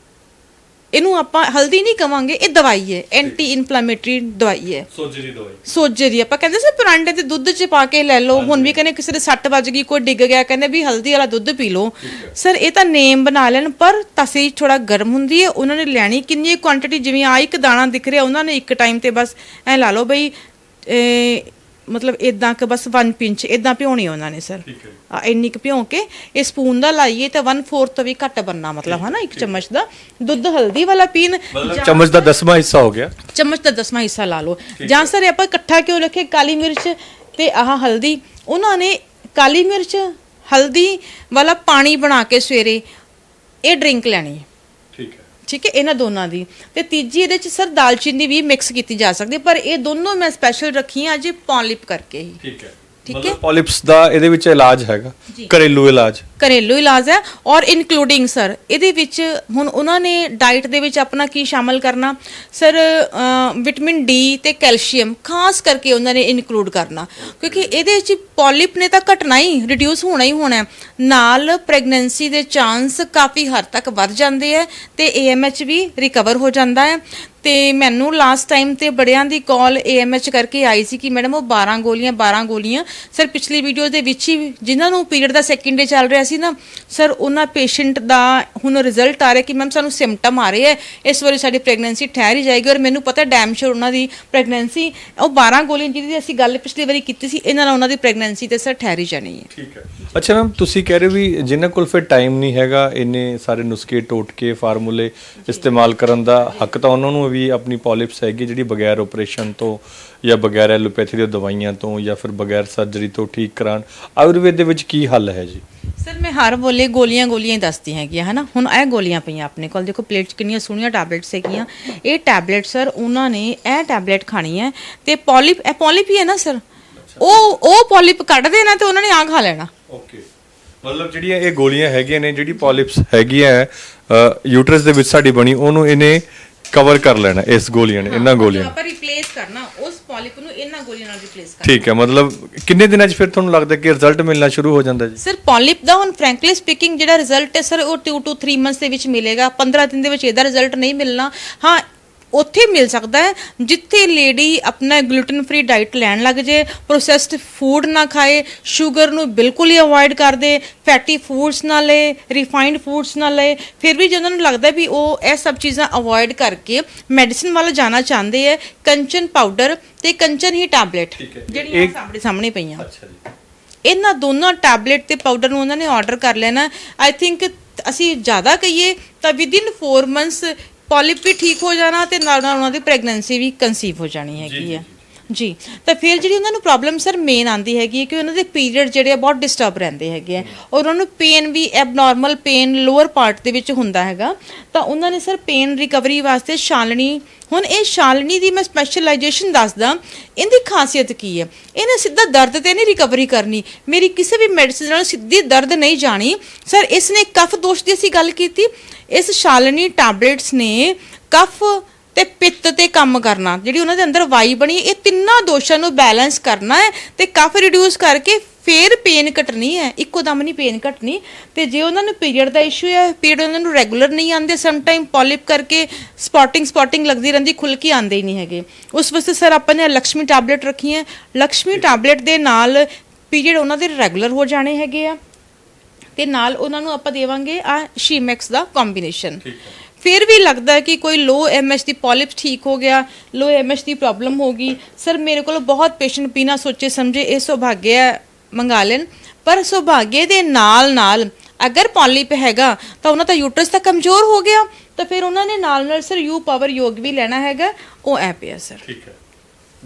ਇਹਨੂੰ ਆਪਾਂ ਹਲਦੀ ਨਹੀਂ ਕਵਾਂਗੇ ਇਹ ਦਵਾਈ ਹੈ ਐਂਟੀ ਇਨਫਲੇਮੇਟਰੀ ਦਵਾਈ ਹੈ। ਸੋਜੇ ਦੀ ਦਵਾਈ। ਸੋਜੇ ਦੀ ਆਪਾਂ ਕਹਿੰਦੇ ਸੀ ਪਰਾਂਡੇ ਤੇ ਦੁੱਧ ਚ ਪਾ ਕੇ ਲੈ ਲਓ ਹੁਣ ਵੀ ਕਹਿੰਦੇ ਕਿਸੇ ਦੇ ਸੱਟ ਵੱਜ ਗਈ ਕੋਈ ਡਿੱਗ ਗਿਆ ਕਹਿੰਦੇ ਵੀ ਹਲਦੀ ਵਾਲਾ ਦੁੱਧ ਪੀ ਲਓ। ਸਰ ਇਹ ਤਾਂ ਨੇਮ ਬਣਾ ਲੈਣ ਪਰ ਤਸੀ ਥੋੜਾ ਗਰਮ ਹੁੰਦੀ ਹੈ ਉਹਨਾਂ ਨੇ ਲੈਣੀ ਕਿੰਨੀ ਕੁਆਂਟੀਟੀ ਜਿਵੇਂ ਆ ਇੱਕ ਦਾਣਾ ਦਿਖ ਰਿਹਾ ਉਹਨਾਂ ਨੇ ਇੱਕ ਟਾਈਮ ਤੇ ਬਸ ਐ ਲਾ ਲਓ ਬਈ ਮਤਲਬ ਇਦਾਂ ਕਿ ਬਸ 1 ਪਿੰਚ ਇਦਾਂ ਭਿਉਣੀ ਉਹਨਾਂ ਨੇ ਸਰ ਠੀਕ ਹੈ ਆ ਇੰਨੀ ਕੁ ਭਿਉਂ ਕੇ ਇਹ ਸਪੂਨ ਦਾ ਲਾਈਏ ਤਾਂ 1/4 ਤੋਂ ਵੀ ਘੱਟ ਬੰਨਾ ਮਤਲਬ ਹਨਾ ਇੱਕ ਚਮਚ ਦਾ। ਦੁੱਧ ਹਲਦੀ ਵਾਲਾ ਪੀਣ ਮਤਲਬ ਚਮਚ ਦਾ 10ਵਾਂ ਹਿੱਸਾ ਹੋ ਗਿਆ। ਚਮਚ ਦਾ ਦਸਵਾਂ ਹਿੱਸਾ ਲਾ ਲਓ। ਜਾਂ ਸਰ ਇਹ ਆਪਾਂ ਇਕੱਠਾ ਕਿਉਂ ਰੱਖੇ? ਕਾਲੀ ਮਿਰਚ ਤੇ ਆਹ ਹਲਦੀ। ਉਹਨਾਂ ਨੇ ਕਾਲੀ ਮਿਰਚ ਹਲਦੀ ਵਾਲਾ ਪਾਣੀ ਬਣਾ ਕੇ ਸਵੇਰੇ ਇਹ ਡਰਿੰਕ ਲੈਣੀ ਹੈ। ਠੀਕ ਹੈ ਇਹਨਾਂ ਦੋਨਾਂ ਦੀ। ਤੇ ਤੀਜੀ ਇਹਦੇ ਚ ਸਰ ਦਾਲਚੀਨੀ ਵੀ ਮਿਕਸ ਕੀਤੀ ਜਾ ਸਕਦੀ ਹੈ, ਪਰ ਇਹ ਦੋਨੋਂ ਮੈਂ ਸਪੈਸ਼ਲ ਰੱਖੀਆਂ ਅੱਜ ਪੌਲਿਪ ਕਰਕੇ ਹੀ। ਠੀਕ ਹੈ। ਠੀਕ ਮਤਲਬ ਹੈ। ਪੋਲਿਪਸ ਦਾ ਇਹਦੇ ਵਿੱਚ ਇਲਾਜ ਹੈਗਾ। ਘਰੇਲੂ ਇਲਾਜ ਘਰੇਲੂ ਇਲਾਜ ਹੈ ਔਰ ਇਨਕਲੂਡਿੰਗ ਸਰ ਇਹਦੇ ਵਿੱਚ ਹੁਣ ਉਹਨਾਂ ਨੇ ਡਾਈਟ ਦੇ ਵਿੱਚ ਆਪਣਾ ਕੀ ਸ਼ਾਮਲ ਕਰਨਾ ਸਰ ਵਿਟਾਮਿਨ ਡੀ ਤੇ ਕੈਲਸ਼ੀਅਮ ਖਾਸ ਕਰਕੇ ਉਹਨਾਂ ਨੇ ਇਨਕਲੂਡ ਕਰਨਾ ਕਿਉਂਕਿ ਇਹਦੇ ਵਿੱਚ ਪੋਲਿਪ ਨੇ ਤਾਂ ਘਟਣਾ ਹੀ ਰਿਡਿਊਸ ਹੋਣਾ ਹੀ ਹੋਣਾ ਹੈ। ਨਾਲ ਪ੍ਰੈਗਨੈਂਸੀ ਦੇ ਚਾਂਸ ਕਾਫੀ ਹੱਦ ਤੱਕ ਵੱਧ ਜਾਂਦੇ ਹੈ ਤੇ ਏਐਮਐਚ ਵੀ ਰਿਕਵਰ ਹੋ ਜਾਂਦਾ ਹੈ ਤੇ ਮੈਨੂੰ ਲਾਸਟ ਟਾਈਮ ਤੇ ਬੜਿਆਂ ਦੀ ਕਾਲ ਏਐਮਐਚ ਕਰਕੇ ਆਈ ਸੀ ਕਿ ਮੈਡਮ ਉਹ 12 ਗੋਲੀਆਂ 12 ਗੋਲੀਆਂ। ਸਰ ਪਿਛਲੀ ਵੀਡੀਓ ਦੇ ਵਿੱਚ ਹੀ ਜਿਨ੍ਹਾਂ ਨੂੰ ਪੀਰੀਅਡ ਦਾ ਸੈਕਿੰਡ ਡੇ ਚੱਲ ਰਿਹਾ ਸੀ ਨਾ ਸਰ ਉਹਨਾਂ ਪੇਸ਼ੈਂਟ ਦਾ ਹੁਣ ਰਿਜ਼ਲਟ ਆ ਰਿਹਾ ਕਿ ਮੈਮ ਸਾਨੂੰ ਸਿੰਪਟਮ ਆ ਰਹੇ ਹੈ ਇਸ ਵਾਰੀ ਸਾਡੀ ਪ੍ਰੈਗਨੈਂਸੀ ਠਹਿਰ ਹੀ ਜਾਏਗੀ ਔਰ ਮੈਨੂੰ ਪਤਾ ਡੈਮ ਸ਼ੋਰ ਉਹਨਾਂ ਦੀ ਪ੍ਰੈਗਨੈਂਸੀ ਉਹ 12 ਗੋਲੀਆਂ ਜਿਹਦੀ ਅਸੀਂ ਗੱਲ ਪਿਛਲੀ ਵਾਰੀ ਕੀਤੀ ਸੀ, ਇਹਨਾਂ ਨਾਲ ਉਹਨਾਂ ਦੀ ਪ੍ਰੈਗਨੈਂਸੀ ਤੇ ਸਰ ਠਹਿਰ ਹੀ ਜਾਣੀ ਹੈ। ਠੀਕ ਹੈ। ਅੱਛਾ ਮੈਮ ਤੁਸੀਂ ਕਹਿ ਰਹੇ ਹੋ ਵੀ ਜਿਨ੍ਹਾਂ ਕੋਲ ਫਿਰ ਟਾਈਮ ਨਹੀਂ ਹੈਗਾ, ਇੰਨੇ ਸਾਰੇ ਨੁਸਖੇ ਟੋਟਕੇ, ਫਾਰਮੂਲੇ ਇਸਤੇਮਾਲ ਕਰਨ ਦਾ ਹੱਕ ਤਾਂ ਉਹਨਾਂ ਨੂੰ ਵੀ ਆਪਣੀ ਪੋਲਿਪਸ ਹੈਗੀ ਜਿਹੜੀ ਬਗੈਰ ਆਪਰੇਸ਼ਨ ਤੋਂ ਜਾਂ ਬਗੈਰ ਐਲੋਪੈਥੀ ਦੀਆਂ ਦਵਾਈਆਂ ਤੋਂ ਜਾਂ ਫਿਰ ਬਗੈਰ ਸਰਜਰੀ ਤੋਂ ਠੀਕ ਕਰਾਉਣ। ਆਯੁਰਵੇਦ ਦੇ ਵਿੱਚ ਕੀ ਹੱਲ ਹੈ ਜੀ? ਸਰ ਮੈਂ ਹਰ ਬੋਲੇ ਗੋਲੀਆਂ ਗੋਲੀਆਂ ਹੀ ਦੱਸਦੀ ਹੈਗੀ ਹਨਾ? ਹੁਣ ਇਹ ਗੋਲੀਆਂ ਪਈਆਂ ਆਪਣੇ ਕੋਲ। ਦੇਖੋ ਪਲੇਟ 'ਚ ਕਿੰਨੀਆਂ ਸੋਹਣੀਆਂ ਟੈਬਲੇਟਸ ਹੈਗੀਆਂ। ਇਹ ਟੈਬਲੇਟ ਸਰ ਉਹਨਾਂ ਨੇ ਇਹ ਟੈਬਲੇਟ ਖਾਣੀ ਹੈ ਤੇ ਪੋਲਿਪ ਇਹ ਪੋਲਿਪ ਹੀ ਹੈ ਨਾ ਸਰ? ਉਹ ਉਹ ਪੋਲਿਪ ਕੱਢ ਦੇਣਾ ਤੇ ਉਹਨਾਂ ਨੇ ਆ ਖਾ ਲੈਣਾ। ਓਕੇ ਮਤਲਬ ਜਿਹੜੀਆਂ ਇਹ ਗੋਲੀਆਂ ਹੈਗੀਆਂ ਨੇ ਜਿਹੜੀ ਪੋਲਿਪਸ ਹੈਗੀਆਂ ਯੂਟਰਸ ਦੇ ਵਿੱਚ ਸਾਡੀ ਬਣੀ ਉਹਨੂੰ ਇਹਨੇ ਕਵਰ ਕਰ ਲੈਣਾ ਇਸ ਗੋਲੀਆਂ ਨੇ ਇਹਨਾਂ ਗੋਲੀਆਂ ਨੇ। ਆਪਾਂ ਰਿਪਲੇਸ ਕਰਨਾ ਉਸ ਪੋਲਿਪ ਨੂੰ ਇਹਨਾਂ ਗੋਲੀਆਂ ਨਾਲ ਰਿਪਲੇਸ ਕਰਨਾ। ਠੀਕ ਹੈ ਮਤਲਬ ਕਿੰਨੇ ਦਿਨਾਂ 'ਚ ਫਿਰ ਤੁਹਾਨੂੰ ਲੱਗਦਾ ਕਿ ਰਿਜ਼ਲਟ ਮਿਲਣਾ ਸ਼ੁਰੂ ਹੋ ਜਾਂਦਾ ਜੀ? ਸਰ ਪੋਲਿਪ ਦਾ ਹੁਣ ਫ੍ਰੈਂਕਲੀ ਸਪੀਕਿੰਗ ਜਿਹੜਾ ਰਿਜ਼ਲਟ ਹੈ ਸਰ ਉਹ 2 ਟੂ 3 ਮੰਥਸ ਦੇ ਵਿੱਚ ਮਿਲੇਗਾ। 15 ਦਿਨ ਦੇ ਵਿੱਚ ਇਹਦਾ ਰਿਜ਼ਲਟ ਨਹੀਂ ਮਿਲਣਾ। ਹਾਂ ਉੱਥੇ ਮਿਲ ਸਕਦਾ ਹੈ ਜਿੱਥੇ ਲੇਡੀ ਆਪਣਾ ਗਲੂਟਨ ਫ੍ਰੀ ਡਾਈਟ ਲੈਣ ਲੱਗ ਜੇ ਪ੍ਰੋਸੈਸਡ ਫੂਡ ਨਾ ਖਾਏ ਸ਼ੂਗਰ ਨੂੰ ਬਿਲਕੁਲ ਹੀ ਅਵੋਇਡ ਕਰ ਦੇ ਫੈਟੀ ਫੂਡਸ ਨਾ ਲਏ ਰਿਫਾਈਨਡ ਫੂਡਸ ਨਾ ਲਏ ਫਿਰ ਵੀ ਜੇ ਉਹਨਾਂ ਨੂੰ ਲੱਗਦਾ ਵੀ ਉਹ ਇਹ ਸਭ ਚੀਜ਼ਾਂ ਅਵੋਇਡ ਕਰਕੇ ਮੈਡੀਸਿਨ ਵੱਲ ਜਾਣਾ ਚਾਹੁੰਦੇ ਹੈ ਕੰਚਨ ਪਾਊਡਰ ਤੇ ਕੰਚਨ ਹੀ ਟੈਬਲੇਟ। ਜਿਹੜੀਆਂ ਇਹ- ਸਾਹਮਣੇ ਸਾਹਮਣੇ ਪਈਆਂ। ਅੱਛਾ ਜੀ। ਇਹਨਾਂ ਦੋਨਾਂ ਟੈਬਲੇਟ ਤੇ ਪਾਊਡਰ ਨੂੰ ਉਹਨਾਂ ਨੇ ਆਰਡਰ ਕਰ ਲੈਣਾ। ਆਈ ਥਿੰਕ ਅਸੀਂ ਜ਼ਿਆਦਾ ਕਹੀਏ ਤਾਂ ਵਿਦਿਨ 4 ਮੰਥਸ ਪੋਲਿਪ ਵੀ ਠੀਕ ਹੋ ਜਾਣਾ ਤੇ ਨਾਲ ਨਾਲ ਉਹਨਾਂ ਦੀ ਪ੍ਰੈਗਨੈਂਸੀ ਵੀ ਕਨਸੀਵ ਹੋ ਜਾਣੀ ਹੈਗੀ ਹੈ। ਜੀ। ਤਾਂ ਫਿਰ ਜਿਹੜੀ ਉਹਨਾਂ ਨੂੰ ਪ੍ਰੋਬਲਮ ਸਰ ਮੇਨ ਆਂਦੀ ਹੈਗੀ ਹੈ ਕਿ ਉਹਨਾਂ ਦੇ ਪੀਰੀਅਡ ਜਿਹੜੇ ਆ ਬਹੁਤ ਡਿਸਟਰਬ ਰਹਿੰਦੇ ਹੈਗੇ ਆ। ਔਰ ਉਹਨਾਂ ਨੂੰ ਪੇਨ ਵੀ ਐਬਨੋਰਮਲ ਪੇਨ ਲੋਅਰ ਪਾਰਟ ਦੇ ਵਿੱਚ ਹੁੰਦਾ ਹੈਗਾ। ਤਾਂ ਉਹਨਾਂ ਨੇ ਸਰ ਪੇਨ ਰਿਕਵਰੀ ਵਾਸਤੇ ਸ਼ਾਲਣੀ ਹੁਣ ਇਹ ਸ਼ਾਲਣੀ ਦੀ ਮੈਂ ਸਪੈਸ਼ਲਾਈਜੇਸ਼ਨ ਦੱਸਦਾ, ਇਹਦੀ ਖਾਸੀਅਤ ਕੀ ਹੈ? ਇਹਨੇ ਸਿੱਧਾ ਦਰਦ ਤੇ ਨਹੀਂ ਰਿਕਵਰੀ ਕਰਨੀ। ਮੇਰੀ ਕਿਸੇ ਵੀ ਮੈਡੀਸਿਨ ਨਾਲ ਸਿੱਧੀ ਦਰਦ ਨਹੀਂ ਜਾਣੀ। ਸਰ ਇਸ ਨੇ ਕਫ ਦੋਸ਼ ਦੀ ਅਸੀਂ ਗੱਲ ਕੀਤੀ। ਇਸ ਸ਼ਾਲਣੀ ਟੈਬਲੇਟਸ ਨੇ ਕਫ ਤੇ ਪਿੱਤ ਤੇ ਕੰਮ ਕਰਨਾ। ਜਿਹੜੀ ਉਹਨਾਂ ਦੇ ਅੰਦਰ ਵਾਈ ਬਣੀ, ਇਹ ਤਿੰਨਾਂ ਦੋਸ਼ਾਂ ਨੂੰ ਬੈਲੈਂਸ ਕਰਨਾ ਹੈ ਤੇ ਕਾਫੀ ਰਿਡਿਊਸ ਕਰਕੇ ਫੇਰ ਪੇਨ ਘਟਣੀ ਹੈ। ਇੱਕੋ ਦਮ ਨਹੀਂ ਪੇਨ ਘਟਣੀ। ਤੇ ਜੇ ਉਹਨਾਂ ਨੂੰ ਪੀਰੀਅਡ ਦਾ ਇਸ਼ੂ ਹੈ ਪੀਰੀਅਡ ਉਹਨਾਂ ਨੂੰ ਰੈਗੂਲਰ ਨਹੀਂ ਆਉਂਦੇ ਸਮ ਟਾਈਮ ਪੋਲਿਪ ਕਰਕੇ ਸਪੋਟਿੰਗ ਸਪੋਟਿੰਗ ਲੱਗਦੀ ਰਹਿੰਦੀ ਖੁੱਲ ਕੇ ਆਉਂਦੇ ਹੀ ਨਹੀਂ ਹੈਗੇ। ਉਸ ਵਾਸਤੇ ਸਰ ਆਪਾਂ ਨੇ ਲక్ష్ਮੀ ਟੈਬਲੇਟ ਰੱਖੀ ਹੈ। ਲక్ష్ਮੀ ਟੈਬਲੇਟ ਦੇ ਨਾਲ ਪੀਰੀਅਡ ਉਹਨਾਂ ਦੇ ਰੈਗੂਲਰ ਹੋ ਜਾਣੇ ਹੈਗੇ ਆ। ਤੇ ਨਾਲ ਉਹਨਾਂ ਨੂੰ ਆਪਾਂ ਦੇਵਾਂਗੇ ਆ ਸ਼ੀਮੈਕਸ ਦਾ ਕੰਬੀਨੇਸ਼ਨ ਫਿਰ ਵੀ ਲੱਗਦਾ ਹੈ ਕਿ ਕੋਈ ਲੋ ਐਮਐਚ ਦੀ ਪੋਲਿਪ ਠੀਕ ਹੋ ਗਿਆ ਲੋ ਐਮਐਚ ਦੀ ਪ੍ਰੋਬਲਮ ਹੋ ਗਈ। ਸਰ ਮੇਰੇ ਕੋਲ ਬਹੁਤ ਪੇਸ਼ੈਂਟ ਬਿਨਾਂ ਸੋਚੇ ਸਮਝੇ ਇਹ ਸੁਭਾਗਿਆ ਮੰਗਾ ਲੈਣ ਪਰ ਸੁਭਾਗੇ ਦੇ ਨਾਲ ਨਾਲ ਅਗਰ ਪੋਲਿਪ ਹੈਗਾ ਤਾਂ ਉਹਨਾਂ ਦਾ ਯੂਟਰਸ ਤਾਂ ਕਮਜ਼ੋਰ ਹੋ ਗਿਆ ਤਾਂ ਫਿਰ ਉਹਨਾਂ ਨੇ ਨਾਲ ਨਾਲ ਸਰ ਯੂ ਪਾਵਰ ਯੋਗ ਵੀ ਲੈਣਾ ਹੈਗਾ। ਉਹ ਐਪ ਹੈ ਸਰ ਠੀਕ ਹੈ।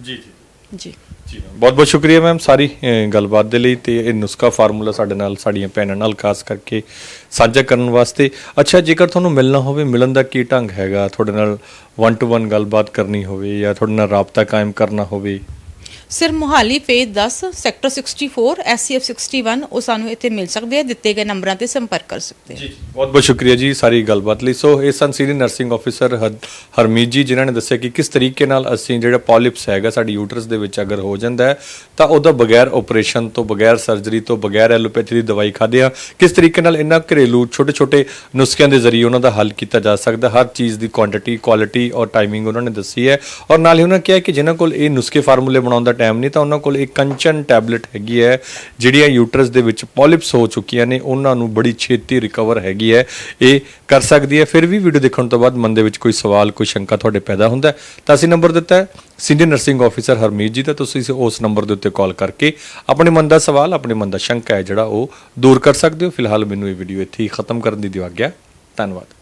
ਜੀ ਜੀ। ਜੀ। ਬਹੁਤ ਬਹੁਤ ਸ਼ੁਕਰੀਆ ਮੈਮ ਸਾਰੀ ਗੱਲਬਾਤ ਦੇ ਲਈ ਤੇ ਇਹ ਨੁਸਖਾ ਫਾਰਮੂਲਾ ਸਾਡੇ ਨਾਲ, ਸਾਡੀਆਂ ਭੈਣਾਂ ਨਾਲ ਖਾਸ ਕਰਕੇ ਸਾਂਝਾ ਕਰਨ ਵਾਸਤੇ। ਅੱਛਾ, ਜੇਕਰ ਤੁਹਾਨੂੰ ਮਿਲਣਾ ਹੋਵੇ, ਮਿਲਣ ਦਾ ਕੀ ਢੰਗ ਹੈਗਾ? ਤੁਹਾਡੇ ਨਾਲ 1 ਟੂ 1 ਗੱਲਬਾਤ ਕਰਨੀ ਹੋਵੇ ਜਾਂ ਤੁਹਾਡੇ ਨਾਲ ਰਾਬਤਾ ਕਾਇਮ ਕਰਨਾ ਹੋਵੇ? Sir Mohali phase 10 sector 64 SCF 61 ਉਹ ਸਾਨੂੰ ਇੱਥੇ ਮਿਲ ਸਕਦੇ ਆ, ਦਿੱਤੇ ਗਏ ਨੰਬਰਾਂ ਤੇ ਸੰਪਰਕ ਕਰ ਸਕਦੇ ਆ। ਜੀ ਬਹੁਤ ਬਹੁਤ ਸ਼ੁਕਰੀਆ ਜੀ ਸਾਰੀ ਗੱਲਬਾਤ ਲਈ। ਸੋ ਇਹ ਸਨ senior nursing officer Harmeet ji, ਜਿਨ੍ਹਾਂ ਨੇ ਦੱਸਿਆ ਕਿ ਕਿਸ ਤਰੀਕੇ ਨਾਲ ਅਸੀਂ ਜਿਹੜਾ ਪੋਲਿਪਸ ਹੈਗਾ ਸਾਡੀ ਯੂਟਰਸ ਦੇ ਵਿੱਚ ਅਗਰ ਹੋ ਜਾਂਦਾ ਹੈ, ਤਾਂ ਉਹਦਾ ਬਗੈਰ ਆਪਰੇਸ਼ਨ ਤੋਂ, ਬਗੈਰ ਸਰਜਰੀ ਤੋਂ, ਬਗੈਰ ਐਲੋਪੈਥੀ ਦੀ ਦਵਾਈ ਖਾਦਿਆਂ ਕਿਸ ਤਰੀਕੇ ਨਾਲ ਇਹਨਾਂ ਘਰੇਲੂ ਛੋਟੇ ਛੋਟੇ ਨੁਸਖਿਆਂ ਦੇ ਜ਼ਰੀਏ ਉਹਨਾਂ ਦਾ ਹੱਲ ਕੀਤਾ ਜਾ ਸਕਦਾ ਹਰ ਚੀਜ਼ ਦੀ ਕੁਆਂਟੀਟੀ ਕੁਆਲਿਟੀ ਔਰ ਟਾਈਮਿੰਗ ਉਹਨਾਂ ਨੇ ਦੱਸੀ ਹੈ। ਔਰ ਨਾਲ ਹੀ ਉਹਨਾਂ ਕਿਹਾ ਕਿ ਜਿਨ੍ਹਾਂ ਕੋਲ ਇਹ ਨੁਸਖੇ ਫਾਰਮੂਲੇ ਬਣਾਉਣ ਦਾ ਟਾਈਮ ਨਹੀਂ, ਤਾਂ ਉਹਨਾਂ ਕੋਲ ਇੱਕ ਕੰਚਨ ਟੈਬਲੇਟ ਹੈਗੀ ਹੈ, ਜਿਹੜੀਆਂ ਯੂਟਰਸ ਦੇ ਵਿੱਚ ਪੋਲਿਪਸ ਹੋ ਚੁੱਕੀਆਂ ਨੇ, ਉਹਨਾਂ ਨੂੰ ਬੜੀ ਛੇਤੀ ਰਿਕਵਰ ਹੈਗੀ ਹੈ। ਇਹ ਕਰ ਸਕਦੀ ਹੈ। ਫਿਰ ਵੀ ਵੀਡੀਓ ਦੇਖਣ ਤੋਂ ਬਾਅਦ ਮਨ ਦੇ ਵਿੱਚ ਕੋਈ ਸਵਾਲ, ਕੋਈ ਸ਼ੰਕਾ ਤੁਹਾਡੇ ਪੈਦਾ ਹੁੰਦਾ ਤਾਂ ਅਸੀਂ ਨੰਬਰ ਦਿੱਤਾ ਹੈ ਸੀਨੀਅਰ ਨਰਸਿੰਗ ਆਫੀਸਰ ਹਰਮੀਤ ਜੀ ਦਾ, ਤੁਸੀਂ ਉਸ ਨੰਬਰ ਦੇ ਉੱਤੇ ਕਾਲ ਕਰਕੇ ਆਪਣੇ ਮਨ ਦਾ ਸਵਾਲ, ਆਪਣੇ ਮਨ ਦਾ ਸ਼ੰਕਾ ਹੈ ਜਿਹੜਾ ਉਹ ਦੂਰ ਕਰ ਸਕਦੇ ਹੋ। ਫਿਲਹਾਲ ਮੈਨੂੰ ਇਹ ਵੀਡੀਓ ਇੱਥੇ ਹੀ ਖਤਮ ਕਰਨ ਦੀ ਦਿਓ ਧੰਨਵਾਦ।